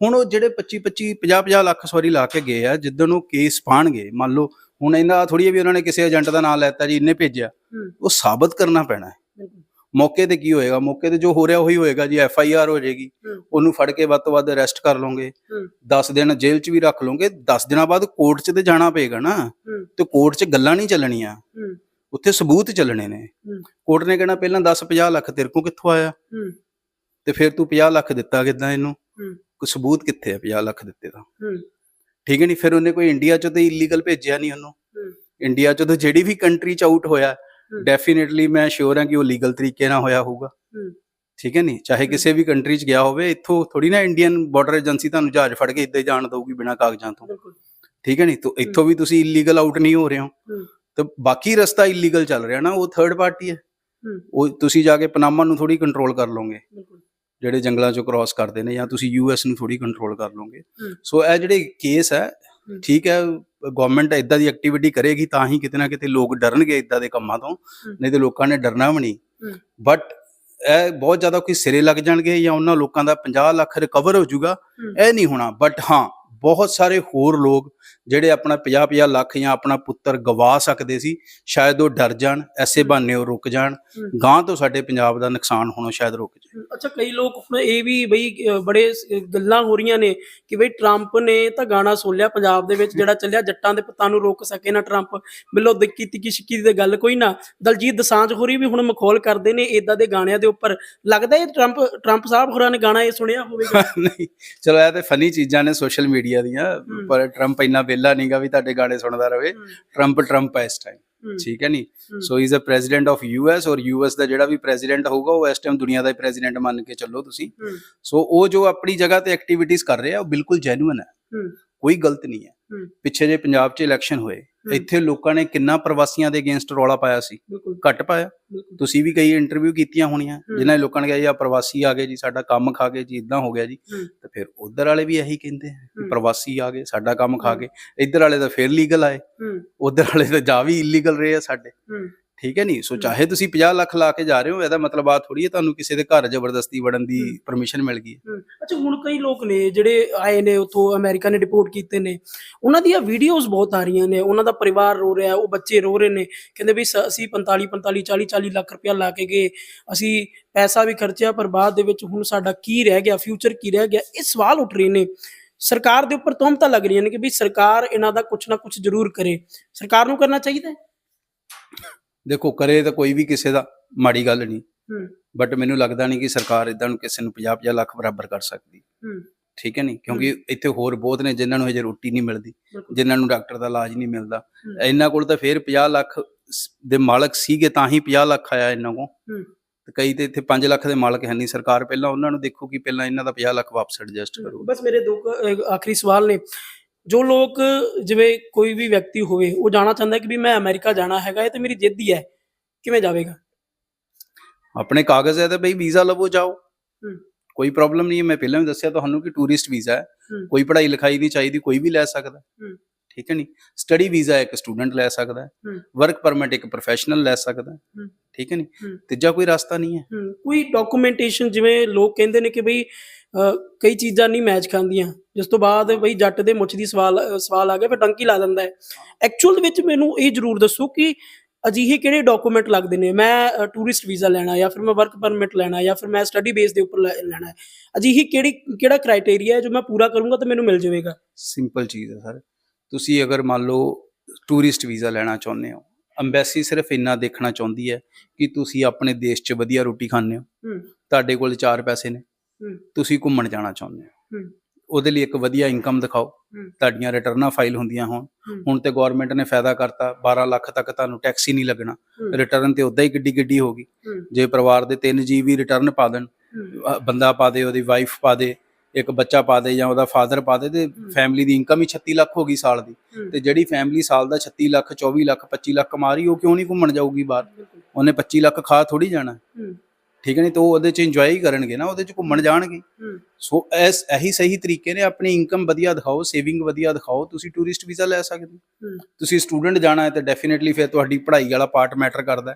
ਹੁਣ ਉਹ ਜਿਹੜੇ 25 25 50 50 ਲੱਖ ਸਵਾਰੀ ਲਾ ਕੇ ਗਏ ਆ ਜਿੱਦਣ ਉਹ ਕੇਸ ਪਾਣਗੇ ਮੰਨ ਲਓ ਹੁਣ ਇਹਨਾਂ ਥੋੜੀ ਵੀ ਉਹਨਾਂ ਨੇ ਕਿਸੇ ਏਜੰਟ ਦਾ ਨਾਮ ਲੈਤਾ ਜੀ ਇਹਨੇ ਭੇਜਿਆ। ਉਹ ਸਾਬਤ ਕਰਨਾ ਪੈਣਾ ਹੈ। ਮੌਕੇ ਤੇ ਕੀ ਹੋਏਗਾ? ਮੌਕੇ ਤੇ ਜੋ ਹੋ ਰਿਹਾ ਉਹੀ ਹੋਏਗਾ ਜੀ ਐਫ ਆਈ ਆਰ ਹੋ ਜਾਏਗੀ। ਉਹਨੂੰ ਫੜ ਕੇ ਵੱਧ ਤੋਂ ਵੱਧ ਅਰੈਸਟ ਕਰ ਲਓਗੇ। ਹੂੰ। 10 ਦਿਨ ਜੇਲ੍ਹ 'ਚ ਵੀ ਰੱਖ ਲਓਗੇ। 10 ਦਿਨਾਂ ਬਾਅਦ ਕੋਰਟ 'ਚ ਤੇ ਜਾਣਾ ਪਏਗਾ ਨਾ। ਤੇ ਕੋਰਟ 'ਚ ਗੱਲਾਂ ਨਹੀਂ ਚੱਲਣੀਆਂ। ਉੱਥੇ ਸਬੂਤ ਚੱਲਣੇ ਨੇ। ਹੂੰ। ਕੋਰਟ ਨੇ ਕਹਿਣਾ ਪਹਿਲਾਂ 10 50 ਲੱਖ ਤੇਰੇ ਕੋਲ ਕਿੱਥੋਂ ਆਇਆ? ਹੂੰ। ਤੇ ਫਿਰ ਤੂੰ 50 ਲੱਖ ਦਿੱਤਾ ਕਿੱਦਾਂ ਇਹਨੂੰ? ਹੂੰ। ਕੋਈ ਸਬੂਤ ਕਿੱਥੇ ਆ 50 ਲੱਖ ਦਿੱਤੇ ਦਾ? ਹੂੰ। ਠੀਕ ਹੈ ਨਹੀਂ ਫਿਰ ਉਹਨੇ ਕੋਈ ਇੰਡੀਆ 'ਚ ਤੇ ਇਲੀਗਲ ਭੇਜਿਆ ਨਹੀਂ ਉਹਨੂੰ। ਹੂੰ। ਇੰਡੀਆ 'ਚ ਤਾਂ ਜਿਹੜੀ ਵੀ ਕੰਟਰੀ 'ਚ ਆਊਟ ਹੋਇਆ ਹੂੰ। ਡੈਫੀਨਿਟਲੀ ਮੈਂ ਸ਼ੋਰ ਹਾਂ ਕਿ ਉਹ ਲੀਗਲ ਤਰੀਕੇ ਨਾਲ ਹੋਇਆ ਹੋਊਗਾ। ਹੂੰ। ਠੀਕ ਹੈ ਨਹੀਂ ਚਾਹੇ ਕਿਸੇ ਵੀ ਕੰਟਰੀ 'ਚ ਗਿਆ ਹੋਵੇ ਇੱਥੋਂ ਥੋੜੀ ਨਾ ਇੰਡੀਅਨ ਬਾਰਡਰ ਏਜੰਸੀ ਤੁਹਾਨੂੰ ਜਹਾਜ਼ ਫੜ ਕੇ ਇੱਦਾਂ ਹੀ ਜਾਣ ਦਊਗੀ ਬਿਨਾਂ ਕਾਗਜ਼ਾਂ ਤੋਂ। ਠੀਕ ਹੈ ਨਹੀਂ ਤਾਂ ਇੱਥੋਂ ਵੀ ਤੁਸੀਂ ਇਲੀਗਲ ਆਊਟ ਨਹੀਂ ਹੋ ਰਹੇ ਹੋ। ਹੂੰ। ਤਾਂ ਬਾਕੀ ਰਸਤਾ ਇਲੀਗਲ ਚੱਲ ਰਿਹਾ ਨਾ ਉਹ ਥਰਡ ਪਾਰਟੀ ਹੈ। ਉਹ ਤੁਸੀਂ ਜਾ ਕੇ ਪਨਾਮਾ ਨੂੰ ਥੋੜੀ ਕੰਟਰੋਲ ਕਰ ਲਓਗੇ। ਜਿਹੜੇ ਜੰਗਲਾਂ ਚੋਂ ਕ੍ਰਾਸ ਕਰਦੇ ਨੇ ਜਾਂ ਤੁਸੀਂ ਯੂਐਸ ਨੂੰ ਥੋੜੀ ਕੰਟਰੋਲ ਕਰ ਲਓਗੇ। ਸੋ ਇਹ ਜਿਹੜੇ ਕੇਸ ਹੈ। ਠੀਕ ਹੈ ਗਵਰਨਮੈਂਟ ਇਦਾਂ ਦੀ ਐਕਟੀਵਿਟੀ ਕਰੇਗੀ ਤਾਂ ਹੀ ਕਿਤੇ ਨਾ ਕਿਤੇ ਲੋਕ ਡਰਨਗੇ ਇਦਾਂ ਦੇ ਕੰਮਾਂ ਤੋਂ। ਨਹੀਂ ਤੇ ਲੋਕਾਂ ਨੇ ਡਰਨਾ ਵੀ ਨਹੀਂ। ਬਟ ਇਹ ਬਹੁਤ ਜ਼ਿਆਦਾ ਕੋਈ ਸਿਰੇ ਲੱਗ ਜਾਣਗੇ ਜਾਂ ਉਹਨਾਂ ਲੋਕਾਂ ਦਾ 50 ਲੱਖ ਰਿਕਵਰ ਹੋ ਜਾਊਗਾ। ਇਹ ਨਹੀਂ ਹੋਣਾ। ਬਟ ਹਾਂ ਬਹੁਤ ਸਾਰੇ ਹੋਰ ਲੋਕ ਜਿਹੜੇ ਆਪਣਾ 50-50 ਲੱਖ ਜਾਂ ਆਪਣਾ ਪੁੱਤਰ ਗਵਾ ਸਕਦੇ ਸੀ ਸ਼ਾਇਦ ਉਹ ਡਰ ਜਾਣ ਐਸੇ ਬਹਾਨੇ ਉਹ ਰੁਕ ਜਾਣ। ਗਾਂ ਤੋਂ ਸਾਡੇ ਪੰਜਾਬ ਦਾ ਨੁਕਸਾਨ ਹੋਣੋਂ ਸ਼ਾਇਦ ਰੁਕ ਜਾਏ। ਅੱਛਾ ਕਈ ਲੋਕ ਹੁਣ ਇਹ ਵੀ ਬਈ ਬੜੇ ਗੱਲਾਂ ਹੋ ਰਹੀਆਂ ਨੇ ਕਿ ਬਈ ਟਰੰਪ ਨੇ ਤਾਂ ਗਾਣਾ ਸੁਣ ਲਿਆ ਪੰਜਾਬ ਦੇ ਵਿੱਚ ਜਿਹੜਾ ਚੱਲਿਆ ਜੱਟਾਂ ਦੇ ਪੁੱਤਾਂ ਨੂੰ ਰੋਕ ਸਕੇ ਨਾ ਟਰੰਪ। ਬਿੱਲੋ ਦਿੱਕੀ ਤਿੱਕੀ ਸ਼ਿੱਕੀ ਦੀ ਗੱਲ ਕੋਈ ਨਾ। ਦਲਜੀਤ ਦਸਾਂਝ ਹੋਰੀ ਵੀ ਹੁਣ ਮਖੌਲ ਕਰਦੇ ਨੇ ਇਦਾਂ ਦੇ ਗਾਣਿਆਂ ਦੇ ਉੱਪਰ। ਲੱਗਦਾ ਇਹ ਟਰੰਪ ਟਰੰਪ ਸਾਹਿਬ ਹੋਰਾਂ ਨੇ ਗਾਣਾ ਇਹ ਸੁਣਿਆ ਹੋਵੇਗਾ? ਨਹੀਂ ਚਲੋ ਇਹ ਤੇ ਫਨੀ ਚੀਜ਼ਾਂ ਨੇ ਸੋਸ਼ਲ ਮੀਡੀਆ ਦੀਆਂ ਪਰ ਟਰੰਪ ਇੰਨਾ ਵਿਹਲਾ ਨਹੀਂਗਾ ਵੀ ਤੁਹਾਡੇ ਗਾਣੇ ਸੁਣਦਾ ਰਵੇ। ਟਰੰਪ ਟਰੰਪ ਹੈ ਇਸ ਟਾਈਮ ਠੀਕ ਹੈ ਨਹੀਂ ਹੂੰ। So is a president of US or US ਦਾ ਜਿਹੜਾ ਵੀ ਪ੍ਰੈਜ਼ੀਡੈਂਟ ਹੋਊਗਾ ਉਹ ਇਸ ਟਾਈਮ ਦੁਨੀਆ ਦਾ ਹੀ ਪ੍ਰੈਜ਼ੀਡੈਂਟ ਮੰਨ ਕੇ ਚੱਲੋ ਤੁਸੀਂ। ਸੋ ਉਹ ਜੋ ਆਪਣੀ ਜਗ੍ਹਾ ਤੇ ਐਕਟੀਵਿਟੀਜ਼ ਕਰ ਰਹੇ ਉਹ ਬਿਲਕੁਲ ਜੈਨੂਇਨ ਹੈ। ਕੋਈ ਗਲਤ ਨਹੀਂ ਹੂੰ, ਪਿੱਛੇ ਜੇ ਪੰਜਾਬ 'ਚ ਇਲੈਕਸ਼ਨ ਹੋਏ ਇੱਥੇ ਲੋਕਾਂ ਨੇ ਕਿੰਨਾ ਪ੍ਰਵਾਸੀਆਂ ਦੇ ਅਗੇਂਸਟ ਰੌਲਾ ਪਾਇਆ ਸੀ? ਘੱਟ ਪਾਇਆ? ਤੁਸੀਂ ਵੀ ਕਈ ਇੰਟਰਵਿਊ ਕੀਤੀਆਂ ਹੋਣੀਆਂ। ਜਿਨ੍ਹਾਂ ਨੇ ਲੋਕਾਂ ਨੇ ਕਿਹਾ ਜੀ ਆ ਪ੍ਰਵਾਸੀ ਆ ਗਏ ਜੀ ਸਾਡਾ ਕੰਮ ਖਾ ਗਏ ਜੀ ਇਦਾਂ ਹੋ ਗਿਆ ਜੀ। ਤੇ ਫਿਰ ਉਧਰ ਵਾਲੇ ਵੀ ਇਹੀ ਕਹਿੰਦੇ ਆ। ਪ੍ਰਵਾਸੀ ਆ ਗਏ ਸਾਡਾ ਕੰਮ ਖਾ। ਗਏ ਇੱਧਰ ਵਾਲੇ ਤਾਂ ਫਿਰ ਲੀਗਲ ਆਏ। ਉਧਰ ਵਾਲੇ ਤਾਂ ਜਾ ਵੀ ਇਲੀਗਲ ਰਹੇ ਆ ਸਾਡੇ। ਠੀਕ ਹੈ ਨਹੀਂ ਸੋ। ਚਾਹੇ ਤੁਸੀਂ 50 ਲੱਖ ਲਾ ਕੇ ਜਾ ਰਹੇ ਹੋ ਇਹਦਾ ਮਤਲਬ ਆ ਥੋੜੀ ਹੈ ਤੁਹਾਨੂੰ ਕਿਸੇ ਦੇ ਘਰ ਜ਼ਬਰਦਸਤੀ ਵੜਨ ਦੀ। ਪਰਮਿਸ਼ਨ ਮਿਲ ਗਈ ਹੈ। ਅੱਛਾ ਹੁਣ ਕਈ ਲੋਕ ਨੇ ਜਿਹੜੇ ਆਏ ਨੇ ਉਥੋਂ ਅਮਰੀਕਾ ਨੇ ਰਿਪੋਰਟ ਕੀਤੇ ਨੇ। ਉਹਨਾਂ ਦੀਆਂ ਵੀਡੀਓਜ਼ ਬਹੁਤ ਆ ਰਹੀਆਂ ਨੇ। ਉਹਨਾਂ ਦਾ ਪਰਿਵਾਰ ਰੋ ਰਿਹਾ ਉਹ ਬੱਚੇ ਰੋ ਰਹੇ ਨੇ। ਕਹਿੰਦੇ ਵੀ ਅਸੀਂ 45 45 40 40 ਲੱਖ ਰੁਪਇਆ ਲਾ ਕੇ ਗਏ। ਅਸੀਂ ਪੈਸਾ ਵੀ ਖਰਚਿਆ ਪਰ ਬਾਅਦ ਦੇ ਵਿੱਚ ਹੁਣ ਸਾਡਾ ਕੀ ਰਹਿ ਗਿਆ ਫਿਊਚਰ ਕੀ ਰਹਿ ਗਿਆ? ਇਹ ਸਵਾਲ ਉੱਠ ਰਹੇ ਨੇ। ਸਰਕਾਰ ਦੇ ਉੱਪਰ ਤੋਮਤਾਂ ਲੱਗ ਰਹੀਆਂ ਨੇ ਕਿ ਵੀ ਸਰਕਾਰ ਇਹਨਾਂ ਦਾ ਕੁਝ ਨਾ ਕੁਝ ਜ਼ਰੂਰ ਕਰੇ। ਸਰਕਾਰ ਨੂੰ ਕਰਨਾ ਚਾਹੀਦਾ ਹੈ? ਦੇਖੋ ਕਰੇ ਤਾਂ ਕੋਈ ਵੀ ਕਿਸੇ ਦਾ ਮਾੜੀ ਗੱਲ ਨਹੀਂ। ਹੂੰ। ਬਟ ਮੈਨੂੰ ਲੱਗਦਾ ਨਹੀਂ ਕਿ ਸਰਕਾਰ ਇਦਾਂ ਨੂੰ ਕਿਸੇ ਨੂੰ 50 50 ਲੱਖ ਬਰਾਬਰ ਕਰ ਸਕਦੀ। ਹੂੰ। ਠੀਕ ਹੈ ਨਹੀਂ ਕਿਉਂਕਿ ਇੱਥੇ ਹੋਰ ਬਹੁਤ ਨੇ ਜਿਨ੍ਹਾਂ ਨੂੰ ਹਜੇ ਰੋਟੀ ਨਹੀਂ ਮਿਲਦੀ ਜਿਨ੍ਹਾਂ ਨੂੰ ਡਾਕਟਰ ਦਾ ਇਲਾਜ ਨਹੀਂ ਮਿਲਦਾ। ਇਹਨਾਂ ਕੋਲ ਤਾਂ ਫਿਰ 50 ਲੱਖ ਦੇ ਮਾਲਕ ਸੀਗੇ ਤਾਂ ਹੀ 50 ਲੱਖ ਆਇਆ ਇਹਨਾਂ ਕੋਲ। ਤੇ ਕਈ ਤੇ ਇੱਥੇ 5 ਲੱਖ ਦੇ ਮਾਲਕ ਹੈ ਨਹੀਂ। ਸਰਕਾਰ ਪਹਿਲਾਂ ਉਹਨਾਂ ਨੂੰ ਦੇਖੋ ਕਿ ਪਹਿਲਾਂ ਇਹਨਾਂ ਦਾ 50 ਲੱਖ ਵਾਪਸ ਐਡਜਸਟ ਕਰੋ। ਬਸ ਮੇਰੇ ਦੋ ਆਖਰੀ ਸਵਾਲ ਨੇ। ਜੋ ਲੋਕ ਜਿਵੇਂ ਕੋਈ ਵੀ ਵਿਅਕਤੀ ਹੋਵੇ ਉਹ ਜਾਣਾ ਚਾਹੁੰਦਾ ਕਿ ਵੀ ਮੈਂ ਅਮਰੀਕਾ ਜਾਣਾ ਹੈਗਾ ਇਹ ਤੇ ਮੇਰੀ ਜਿੱਦ ਹੀ ਹੈ ਕਿਵੇਂ ਜਾਵੇਗਾ? ਆਪਣੇ ਕਾਗਜ਼ ਹੈ ਤਾਂ ਬਈ ਵੀਜ਼ਾ ਲਵੋ ਜਾਓ। ਕੋਈ ਪ੍ਰੋਬਲਮ ਨਹੀਂ ਹੈ ਮੈਂ ਪਹਿਲਾਂ ਵੀ ਦੱਸਿਆ ਤੁਹਾਨੂੰ ਕਿ ਟੂਰਿਸਟ ਵੀਜ਼ਾ ਹੈ। ਕੋਈ ਪੜ੍ਹਾਈ ਲਿਖਾਈ ਨਹੀਂ ਚਾਹੀਦੀ ਕੋਈ ਵੀ ਲੈ ਸਕਦਾ। ਠੀਕ ਹੈ ਨਹੀਂ ਸਟੱਡੀ ਵੀਜ਼ਾ ਇੱਕ ਸਟੂਡੈਂਟ ਲੈ ਸਕਦਾ ਹੈ। ਵਰਕ ਪਰਮਿਟ ਇੱਕ ਪ੍ਰੋਫੈਸ਼ਨਲ ਲੈ ਸਕਦਾ ਹੈ। ਠੀਕ ਹੈ ਨਹੀਂ ਤੀਜਾ ਕੋਈ ਰਸਤਾ ਨਹੀਂ ਹੈ। ਕੋਈ ਡਾਕੂਮੈਂਟੇਸ਼ਨ ਜਿਵੇਂ ਲੋਕ ਕਹਿੰਦੇ ਨੇ ਕਿ ਬਈ ਕਈ ਚੀਜ਼ਾਂ ਨਹੀਂ ਮੈਚ ਖਾਂਦੀਆਂ। ਜਿਸ ਤੋਂ ਬਾਅਦ ਬਈ ਜੱਟ ਦੇ ਮੁੱਛ ਦੀ ਸਵਾਲ ਸਵਾਲ ਆ ਗਿਆ ਫਿਰ ਟੰਕੀ ਲਾ ਦਿੰਦਾ ਹੈ। ਐਕਚੁਅਲ ਦੇ ਵਿੱਚ ਮੈਨੂੰ ਇਹ ਜ਼ਰੂਰ ਦੱਸੋ ਕਿ ਅਜਿਹੇ ਕਿਹੜੇ ਡਾਕੂਮੈਂਟ ਲੱਗਦੇ ਨੇ? ਮੈਂ ਟੂਰਿਸਟ ਵੀਜ਼ਾ ਲੈਣਾ ਜਾਂ ਫਿਰ ਮੈਂ ਵਰਕ ਪਰਮਿਟ ਲੈਣਾ ਜਾਂ ਫਿਰ ਮੈਂ ਸਟੱਡੀ ਬੇਸ ਦੇ ਉੱਪਰ ਲੈਣਾ ਹੈ। ਅਜਿਹੀ ਕਿਹੜੀ ਕਿਹੜਾ ਕ੍ਰਾਈਟੇਰੀਆ ਹੈ ਜੋ ਮੈਂ ਪੂਰਾ ਕਰੂੰਗਾ ਤਾਂ ਮੈਨੂੰ ਮਿਲ ਜਾਵੇਗਾ? ਸਿੰਪਲ ਚੀਜ਼ ਹੈ ਸਰ। ਤੁਸੀਂ ਅਗਰ ਮੰਨ ਲਓ ਟੂਰਿਸਟ ਵੀਜ਼ਾ ਲੈਣਾ ਚਾਹੁੰਦੇ ਹੋ ਅੰਬੈਸੀ ਸਿਰਫ ਇੰਨਾ ਦੇਖਣਾ ਚਾਹੁੰਦੀ ਹੈ ਕਿ ਤੁਸੀਂ ਆਪਣੇ ਦੇਸ਼ 'ਚ ਵਧੀਆ ਰੋਟੀ ਖਾਂਦੇ ਹੋ। ਤੁਹਾਡੇ ਕੋਲ ਚਾਰ ਪੈਸੇ ਨੇ। ਤੁਸੀਂ ਘੁੰਮਣ ਜਾਣਾ ਚਾਹੁੰਦੇ ਹੋ। ਉਹਦੇ ਲਈ ਇੱਕ ਵਧੀਆ ਇਨਕਮ ਦਿਖਾਓ। ਤੁਹਾਡੀਆਂ ਰਿਟਰਨਾਂ ਫਾਈਲ ਹੁੰਦੀਆਂ ਹੋਣ। ਹੁਣ ਤੇ ਗਵਰਨਮੈਂਟ ਨੇ ਫਾਇਦਾ ਕਰਤਾ 12 ਲੱਖ ਤੱਕ ਤੁਹਾਨੂੰ ਟੈਕਸ ਹੀ ਨਹੀਂ ਲੱਗਣਾ। ਰਿਟਰਨ ਤੇ ਉਦਾਂ ਹੀ ਗੱਡੀ ਗੱਡੀ ਹੋਗੀ ਜੇ ਪਰਿਵਾਰ ਦੇ 3 ਜੀ ਵੀ ਰਿਟਰਨ ਪਾ ਦੇਣ ਬੰਦਾ ਪਾ ਦੇ ਉਹਦੀ ਵਾਈਫ ਪਾ ਦੇ ਇੱਕ ਬੱਚਾ ਪਾ ਦੇ ਜਾਂ ਉਹਦਾ ਫਾਦਰ ਪਾ ਦੇ ਤੇ ਫੈਮਿਲੀ ਦੀ ਇਨਕਮ ਹੀ 36 ਲੱਖ ਹੋ ਗਈ ਸਾਲ ਦੀ। ਤੇ ਜਿਹੜੀ ਫੈਮਿਲੀ ਸਾਲ ਦਾ 36 ਲੱਖ 24 ਲੱਖ 25 ਲੱਖ ਕਮਾ ਰਹੀ ਉਹ ਕਿਉਂ ਨਹੀਂ ਘੁੰਮਣ ਜਾਊਗੀ ਬਾਹਰ? ਉਹਨੇ 25 ਲੱਖ ਖਾ ਥੋੜੀ ਜਾਣਾ। ਠੀਕ ਹੈ ਨਹੀਂ ਤਾਂ ਉਹ ਉਹਦੇ ਚ ਇੰਜੋਏ ਹੀ ਕਰਨਗੇ ਨਾ ਉਹਦੇ ਚ ਘੁੰਮਣ ਜਾਣਗੇ। ਸੋ ਐਸ ਇਹੀ ਸਹੀ ਤਰੀਕੇ ਨੇ ਆਪਣੀ ਇਨਕਮ ਵਧੀਆ ਦਿਖਾਓ ਸੇਵਿੰਗ ਵਧੀਆ ਦਿਖਾਓ। ਤੁਸੀਂ ਟੂਰਿਸਟ ਵੀਜ਼ਾ ਲੈ ਸਕਦੇ ਹੋ। ਤੁਸੀਂ ਸਟੂਡੈਂਟ ਜਾਣਾ ਹੈ ਤਾਂ ਡੈਫੀਨਿਟਲੀ ਫਿਰ ਤੁਹਾਡੀ ਪੜ੍ਹਾਈ ਵਾਲਾ ਪਾਰਟ ਮੈਟਰ ਕਰਦਾ।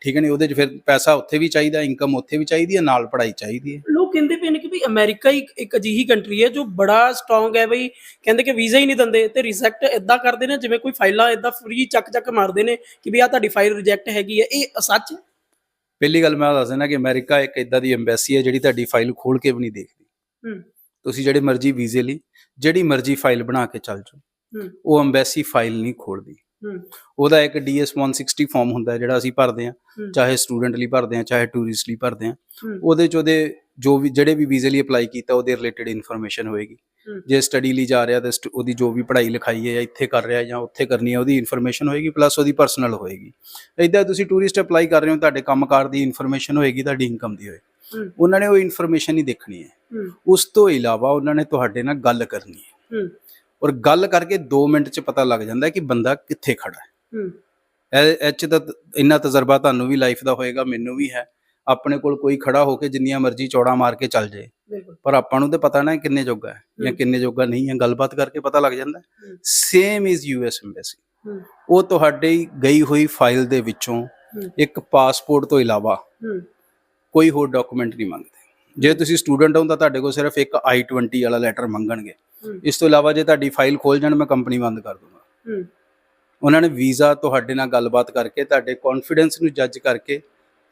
ਠੀਕ ਹੈ ਨਹੀਂ ਉਹਦੇ ਚ ਫਿਰ ਪੈਸਾ ਉੱਥੇ ਵੀ ਚਾਹੀਦਾ ਇਨਕਮ ਉੱਥੇ ਵੀ ਚਾਹੀਦੀ ਹੈ ਨਾਲ ਪੜ੍ਹਾਈ ਚਾਹੀਦੀ ਹੈ। ਲੋਕ ਕਹਿੰਦੇ ਪਏ ਨੇ ਕਿ ਵੀ ਅਮਰੀਕਾ ਹੀ ਇੱਕ ਅਜਿਹੀ ਕੰਟਰੀ ਹੈ ਜੋ ਬੜਾ ਸਟਰੋਂਗ ਹੈ ਬਈ ਕਹਿੰਦੇ ਕਿ ਵੀਜ਼ਾ ਹੀ ਨਹੀਂ ਦਿੰਦੇ ਤੇ ਰਿਜੈਕਟ ਇਦਾਂ ਕਰਦੇ ਨੇ ਜਿਵੇਂ ਕੋਈ ਫਾਈਲਾਂ ਇਦਾਂ ਫ੍ਰੀ ਚੱਕ ਚੱਕ ਮਾਰਦੇ ਨੇ ਕਿ ਵੀ ਆ ਤੁਹਾਡੀ ਫਾਈਲ ਰਿਜੈਕਟ ਹੈਗੀ ਹੈ। ਇਹ ਸੱਚ ਹੈ? ਪਹਿਲੀ ਗੱਲ ਮੈਂ ਦੱਸ ਦਿੰਦਾ ਕਿ ਅਮਰੀਕਾ ਇੱਕ ਇਦਾਂ ਦੀ ਐਮਬੈਸੀ ਹੈ ਜਿਹੜੀ ਤੁਹਾਡੀ ਫਾਈਲ ਖੋਲ ਕੇ ਵੀ ਨਹੀਂ ਦੇਖਦੀ। ਤੁਸੀਂ ਜਿਹੜੇ ਮਰਜ਼ੀ ਵੀਜ਼ੇ ਲਈ ਜਿਹੜੀ ਮਰਜ਼ੀ ਫਾਈਲ ਬਣਾ ਕੇ ਚੱਲ ਜਾਓ। ਉਹ ਐਮਬੈਸੀ ਫਾਈਲ ਨਹੀਂ ਖੋਲਦੀ ਉਹਦਾ ਇੱਕ DS 160 ਫਾਰਮ ਹੁੰਦਾ ਜਿਹੜਾ ਅਸੀਂ ਭਰਦੇ ਹੂੰ। ਚਾਹੇ ਸਟੂਡੈਂਟ ਲਈ ਭਰਦੇ ਹਾਂ ਚਾਹੇ ਟੂਰਿਸਟ ਲਈ ਭਰਦੇ ਹੂੰ। ਉਹਦੇ ਚ ਉਹਦੇ ਜੋ ਵੀ ਜਿਹੜੇ ਵੀ ਵੀਜ਼ੇ ਲਈ ਅਪਲਾਈ ਕੀਤਾ ਉਹਦੇ ਰਿਲੇਟਡ ਇਨਫੋਰਮੇਸ਼ਨ ਹੋਏਗੀ। ਜੇ ਸਟੱਡੀ ਲਈ ਜਾ ਰਿਹਾ ਤਾਂ ਉਹਦੀ ਜੋ ਵੀ ਪੜ੍ਹਾਈ ਲਿਖਾਈ ਹੈ ਜਾਂ ਇੱਥੇ ਕਰ ਰਿਹਾ ਜਾਂ ਉੱਥੇ ਕਰਨੀ ਹੈ ਉਹਦੀ ਇਨਫੋਰਮੇਸ਼ਨ ਹੋਏਗੀ ਪਲੱਸ ਉਹਦੀ ਪਰਸਨਲ ਹੋਏਗੀ। ਇਦਾਂ ਤੁਸੀਂ ਟੂਰਿਸਟ ਅਪਲਾਈ ਕਰ ਰਹੇ ਹੋ ਤੁਹਾਡੇ ਕੰਮਕਾਰ ਦੀ ਇਨਫੋਰਮੇਸ਼ਨ ਹੋਏਗੀ ਤੁਹਾਡੀ ਇਨਕਮ ਦੀ ਹੋਏਗੀ। ਉਹਨਾਂ ਨੇ ਉਹ ਇਨਫੋਰਮੇਸ਼ਨ ਹੀ ਦੇਖਣੀ ਹੈ। ਉਸ ਤੋਂ ਇਲਾਵਾ ਉਹਨਾਂ ਨੇ ਤੁਹਾਡੇ ਨਾਲ ਗੱਲ ਕਰਨੀ ਹੂੰ। ਔਰ ਗੱਲ ਕਰਕੇ 2 ਮਿੰਟ 'ਚ ਪਤਾ ਲੱਗ ਜਾਂਦਾ ਕਿ ਬੰਦਾ ਕਿੱਥੇ ਖੜਾ ਹੈ। ਹੂੰ। ਇਹ ਇਹ 'ਚ ਤਾਂ ਇੰਨਾ ਤਜਰਬਾ ਤੁਹਾਨੂੰ ਵੀ ਲਾਈਫ ਦਾ ਹੋਏਗਾ ਮੈਨੂੰ ਵੀ ਹੈ। ਆਪਣੇ ਕੋਲ ਕੋਈ ਖੜਾ ਹੋ ਕੇ ਜਿੰਨੀਆਂ ਮਰਜ਼ੀ ਚੌੜਾ ਮਾਰ ਕੇ ਚੱਲ ਜਾਏ। ਪਰ ਆਪਾਂ ਨੂੰ ਤੇ ਪਤਾ ਨਾ ਕਿੰਨੇ ਜੋਗਾ ਹੈ ਜਾਂ। ਕਿੰਨੇ ਜੋਗਾ ਨਹੀਂ ਹੈ ਗੱਲਬਾਤ ਕਰਕੇ ਪਤਾ ਲੱਗ ਜਾਂਦਾ। ਸੇਮ ਇਜ਼ ਯੂਐਸ ਐਮਬੈਸੀ ਹੂੰ। ਉਹ ਤੁਹਾਡੀ ਗਈ ਹੋਈ ਫਾਈਲ ਦੇ ਵਿੱਚੋਂ ਇੱਕ ਪਾਸਪੋਰਟ ਤੋਂ ਇਲਾਵਾ ਕੋਈ ਹੋਰ ਡਾਕੂਮੈਂਟ ਨਹੀਂ ਮੰਗਦੇ। ਜੇ ਤੁਸੀਂ ਸਟੂਡੈਂਟ ਹੋ ਤਾਂ ਤੁਹਾਡੇ ਕੋਲ ਸਿਰਫ ਇੱਕ I20 ਵਾਲਾ ਲੈਟਰ ਮੰਗਣਗੇ। ਇਸ ਤੋਂ ਇਲਾਵਾ ਜੇ ਤੁਹਾਡੀ ਫਾਈਲ ਖੋਲ ਜਾਣ ਮੈਂ ਕੰਪਨੀ ਬੰਦ ਕਰ ਦੂੰਗਾ। ਉਹਨਾਂ ਨੇ ਵੀਜ਼ਾ ਤੁਹਾਡੇ ਨਾਲ ਗੱਲਬਾਤ ਕਰਕੇ ਤੁਹਾਡੇ ਕੌਨਫੀਡੈਂਸ ਨੂੰ ਜੱਜ ਕਰਕੇ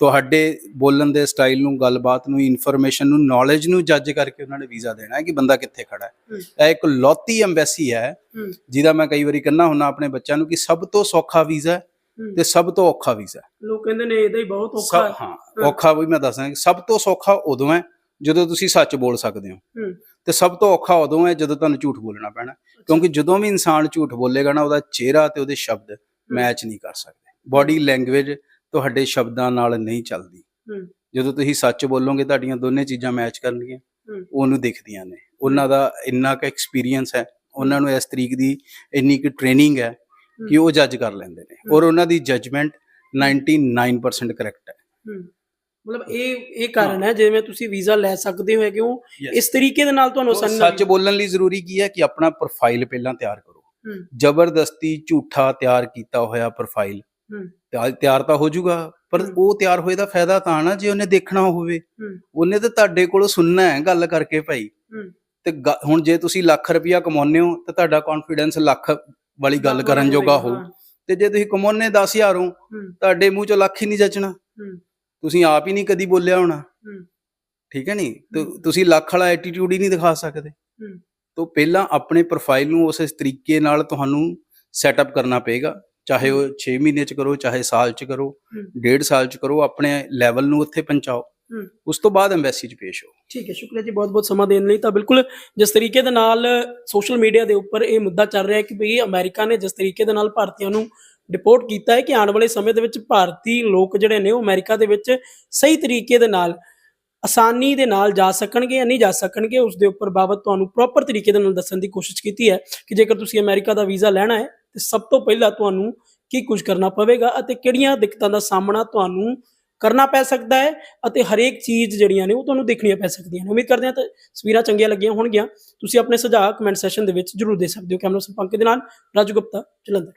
ਤੁਹਾਡੇ ਬੋਲਣ ਦੇ ਸਟਾਈਲ ਨੂੰ ਗੱਲਬਾਤ ਨੂੰ ਇਨਫੋਰਮੇਸ਼ਨ ਨੂੰ ਨੌਲੇਜ ਨੂੰ ਜੱਜ ਕਰਕੇ ਉਹਨਾਂ ਨੇ ਵੀਜ਼ਾ ਦੇਣਾ ਹੈ ਕਿ ਬੰਦਾ ਕਿੱਥੇ ਖੜਾ ਹੈ। ਇਹ ਇੱਕ ਲੌਤੀ ਐਮਬੈਸੀ ਹੈ ਜਿਹਦਾ ਮੈਂ ਕਈ ਵਾਰੀ ਕਹਿੰਦਾ ਹੁੰਨਾ ਆਪਣੇ ਬੱਚਿਆਂ ਨੂੰ ਕਿ ਸਭ ਤੋਂ ਸੌਖਾ ਵੀਜ਼ਾ ਹੈ ਤੇ ਸਭ ਤੋਂ ਔਖਾ ਵੀਜ਼ਾ ਲੋਕ ਕਹਿੰਦੇ ਨੇ ਇਹਦਾ ਹੀ ਬਹੁਤ ਔਖਾ ਹੈ ਔਖਾ ਵੀ ਮੈਂ ਦੱਸਦਾ ਕਿ ਸਭ ਤੋਂ ਸੌਖਾ ਉਦੋਂ ਹੈ ਜਦੋਂ ਤੁਸੀਂ ਸੱਚ ਬੋਲ ਸਕਦੇ ਹੋ। ਤੇ ਸਭ ਤੋਂ ਔਖਾ ਉਦੋਂ ਹੈ ਜਦੋਂ ਤੁਹਾਨੂੰ ਝੂਠ ਬੋਲਣਾ ਪੈਣਾ। ਕਿਉਂਕਿ ਜਦੋਂ ਵੀ ਇਨਸਾਨ ਝੂਠ ਬੋਲੇਗਾ ਨਾ ਉਹਦਾ ਚਿਹਰਾ ਤੇ ਉਹਦੇ ਸ਼ਬਦ ਮੈਚ ਨਹੀਂ ਕਰ ਸਕਦੇ। ਬਾਡੀ ਲੈਂਗੁਏਜ ਤੁਹਾਡੇ ਸ਼ਬਦਾਂ ਨਾਲ ਨਹੀਂ ਚੱਲਦੀ। ਜਦੋਂ ਤੁਸੀਂ ਸੱਚ ਬੋਲੋਗੇ ਤੁਹਾਡੀਆਂ ਦੋਨੇ ਚੀਜ਼ਾਂ ਮੈਚ ਕਰਨਗੀਆਂ। ਉਹਨੂੰ ਦਿਖਦੀਆਂ ਨੇ। ਉਹਨਾਂ ਦਾ ਇੰਨਾ ਕੁ ਐਕਸਪੀਰੀਅੰਸ ਹੈ। ਉਹਨਾਂ ਨੂੰ ਇਸ ਤਰੀਕ ਦੀ ਇੰਨੀ ਕੁ ਟ੍ਰੇਨਿੰਗ ਹੈ ਕਿ ਉਹ ਜੱਜ ਕਰ ਲੈਂਦੇ ਨੇ। ਔਰ ਉਹਨਾਂ ਦੀ ਜੱਜਮੈਂਟ 99% ਕਰੈਕਟ ਹੂੰ। ਮਤਲਬ ਇਹ ਇਹ ਕਾਰਨ ਹੈ ਜਿਵੇਂ ਤੁਸੀਂ ਵੀਜ਼ਾ ਲੈ ਸਕਦੇ ਹੋ ਕਿਉਂ. ਇਸ ਤਰੀਕੇ ਦੇ ਨਾਲ ਤੁਹਾਨੂੰ ਸੱਚ ਬੋਲਣ ਲਈ ਜ਼ਰੂਰੀ ਕੀ ਹੈ ਕਿ ਆਪਣਾ ਪ੍ਰੋਫਾਈਲ ਪਹਿਲਾਂ ਤਿਆਰ ਕਰੋ। ਜ਼ਬਰਦਸਤੀ ਝੂਠਾ ਤਿਆਰ ਕੀਤਾ ਹੋਇਆ ਪ੍ਰੋਫਾਈਲ ਤਿਆਰ ਤਾਂ ਹੋ ਜਾਊਗਾ ਪਰ। ਉਹ ਤਿਆਰ ਹੋਏ ਦਾ ਫਾਇਦਾ ਤਾਂ ਨਾ ਜੇ ਉਹਨੇ ਦੇਖਣਾ ਹੋਵੇ। ਉਹਨੇ ਤਾਂ ਤੁਹਾਡੇ ਕੋਲੋਂ ਸੁਣਨਾ ਹੈ ਗੱਲ ਕਰਕੇ ਭਾਈ। ਤੇ ਹੁਣ ਜੇ ਤੁਸੀਂ ਲੱਖ ਰੁਪਇਆ ਕਮਾਉਂਦੇ ਹੋ ਤਾਂ ਤੁਹਾਡਾ ਕੌਨਫੀਡੈਂਸ ਲੱਖ ਵਾਲੀ ਗੱਲ ਕਰਨ ਜੋਗਾ ਹੋ। ਤੇ ਜੇ ਤੁਸੀਂ ਕਮਾਉਂਦੇ 10000 ਹੋ ਤੁਹਾਡੇ ਮੂੰਹ ਚੋਂ ਲੱਖ ਹੀ ਨਹੀਂ ਜਚਣਾ। ਤੁਸੀਂ ਆਪ ਹੀ ਨਹੀਂ ਕਦੀ ਬੋਲਿਆ ਹੋਣਾ। ਠੀਕ ਹੈ ਨਹੀਂ। ਤੁਸੀਂ ਲੱਖ ਵਾਲਾ ਐਟੀਟਿਊਡ ਹੀ ਨਹੀਂ ਦਿਖਾ ਸਕਦੇ। ਤੋਂ ਪਹਿਲਾਂ ਆਪਣੇ ਪ੍ਰੋਫਾਈਲ ਨੂੰ ਉਸ ਤਰੀਕੇ ਨਾਲ ਤੁਹਾਨੂੰ ਸੈਟਅਪ ਕਰਨਾ ਪਏਗਾ। ਚਾਹੇ ਉਹ 6 ਮਹੀਨੇ ਚ ਕਰੋ ਚਾਹੇ ਸਾਲ ਚ ਕਰੋ। ਡੇਢ ਸਾਲ ਚ ਕਰੋ ਆਪਣੇ ਲੈਵਲ ਨੂੰ ਉੱਥੇ ਪਹੁੰਚਾਓ। ਉਸ ਤੋਂ ਬਾਅਦ ਐਮਬੈਸੀ ਚ ਪੇਸ਼ ਹੋ ਠੀਕ ਹੈ ਸ਼ੁਕਰੀਆ ਜੀ ਬਹੁਤ ਬਹੁਤ ਸਮਾਂ ਦੇਣ ਲਈ। ਤਾਂ ਬਿਲਕੁਲ ਜਿਸ ਤਰੀਕੇ ਦੇ ਨਾਲ ਸੋਸ਼ਲ ਮੀਡੀਆ ਦੇ ਉੱਪਰ ਇਹ ਮੁੱਦਾ ਚੱਲ ਰਿਹਾ ਹੈ ਕਿ ਭਈ ਅਮਰੀਕਾ ਨੇ ਜਿਸ ਤਰੀਕੇ ਦੇ ਨਾਲ ਭਾਰਤੀਆਂ ਨੂੰ ਰਿਪੋਰਟ ਕੀਤਾ ਹੈ ਕਿ ਆਉਣ ਵਾਲੇ ਸਮੇਂ ਦੇ ਵਿੱਚ ਭਾਰਤੀ ਲੋਕ ਜਿਹੜੇ ਨੇ ਉਹ ਅਮਰੀਕਾ ਦੇ ਵਿੱਚ ਸਹੀ ਤਰੀਕੇ ਦੇ ਨਾਲ, ਆਸਾਨੀ ਦੇ ਨਾਲ ਜਾ ਸਕਣਗੇ ਜਾਂ ਨਹੀਂ ਜਾ ਸਕਣਗੇ ਉਸ ਦੇ ਉੱਪਰ ਬਾਬਤ ਤੁਹਾਨੂੰ ਪ੍ਰੋਪਰ ਤਰੀਕੇ ਦੇ ਨਾਲ ਦੱਸਣ ਦੀ ਕੋਸ਼ਿਸ਼ ਕੀਤੀ ਹੈ ਕਿ ਜੇਕਰ ਤੁਸੀਂ ਅਮਰੀਕਾ ਦਾ ਵੀਜ਼ਾ ਲੈਣਾ ਹੈ, ਤੇ ਸਭ ਤੋਂ ਪਹਿਲਾਂ ਤੁਹਾਨੂੰ ਕੀ ਕੁਝ ਕਰਨਾ ਪਵੇਗਾ ਅਤੇ ਕਿਹੜੀਆਂ ਦਿੱਕਤਾਂ ਦਾ ਸਾਹਮਣਾ ਤੁਹਾਨੂੰ ਕਰਨਾ ਪੈ ਸਕਦਾ ਹੈ ਅਤੇ ਹਰੇਕ ਚੀਜ਼ ਜਿਹੜੀਆਂ ਨੇ ਉਹ ਤੁਹਾਨੂੰ ਦੇਖਣੀਆਂ ਪੈ ਸਕਦੀਆਂ ਨੇ। ਉਮੀਦ ਕਰਦੇ ਹਾਂ ਤਾਂ ਤਸਵੀਰਾਂ ਚੰਗੀਆਂ ਲੱਗੀਆਂ ਹੋਣਗੀਆਂ। ਤੁਸੀਂ ਆਪਣੇ ਸੁਝਾਅ ਕਮੈਂਟ ਸੈਸ਼ਨ ਦੇ ਵਿੱਚ ਜਰੂਰ ਦੇ ਸਕਦੇ ਹੋ। ਕੈਮਰਾ ਸੰਪੰਕ ਦੇ ਨਾਲ ਰਾਜੂ ਗੁਪਤਾ, ਜਲੰਧਰ।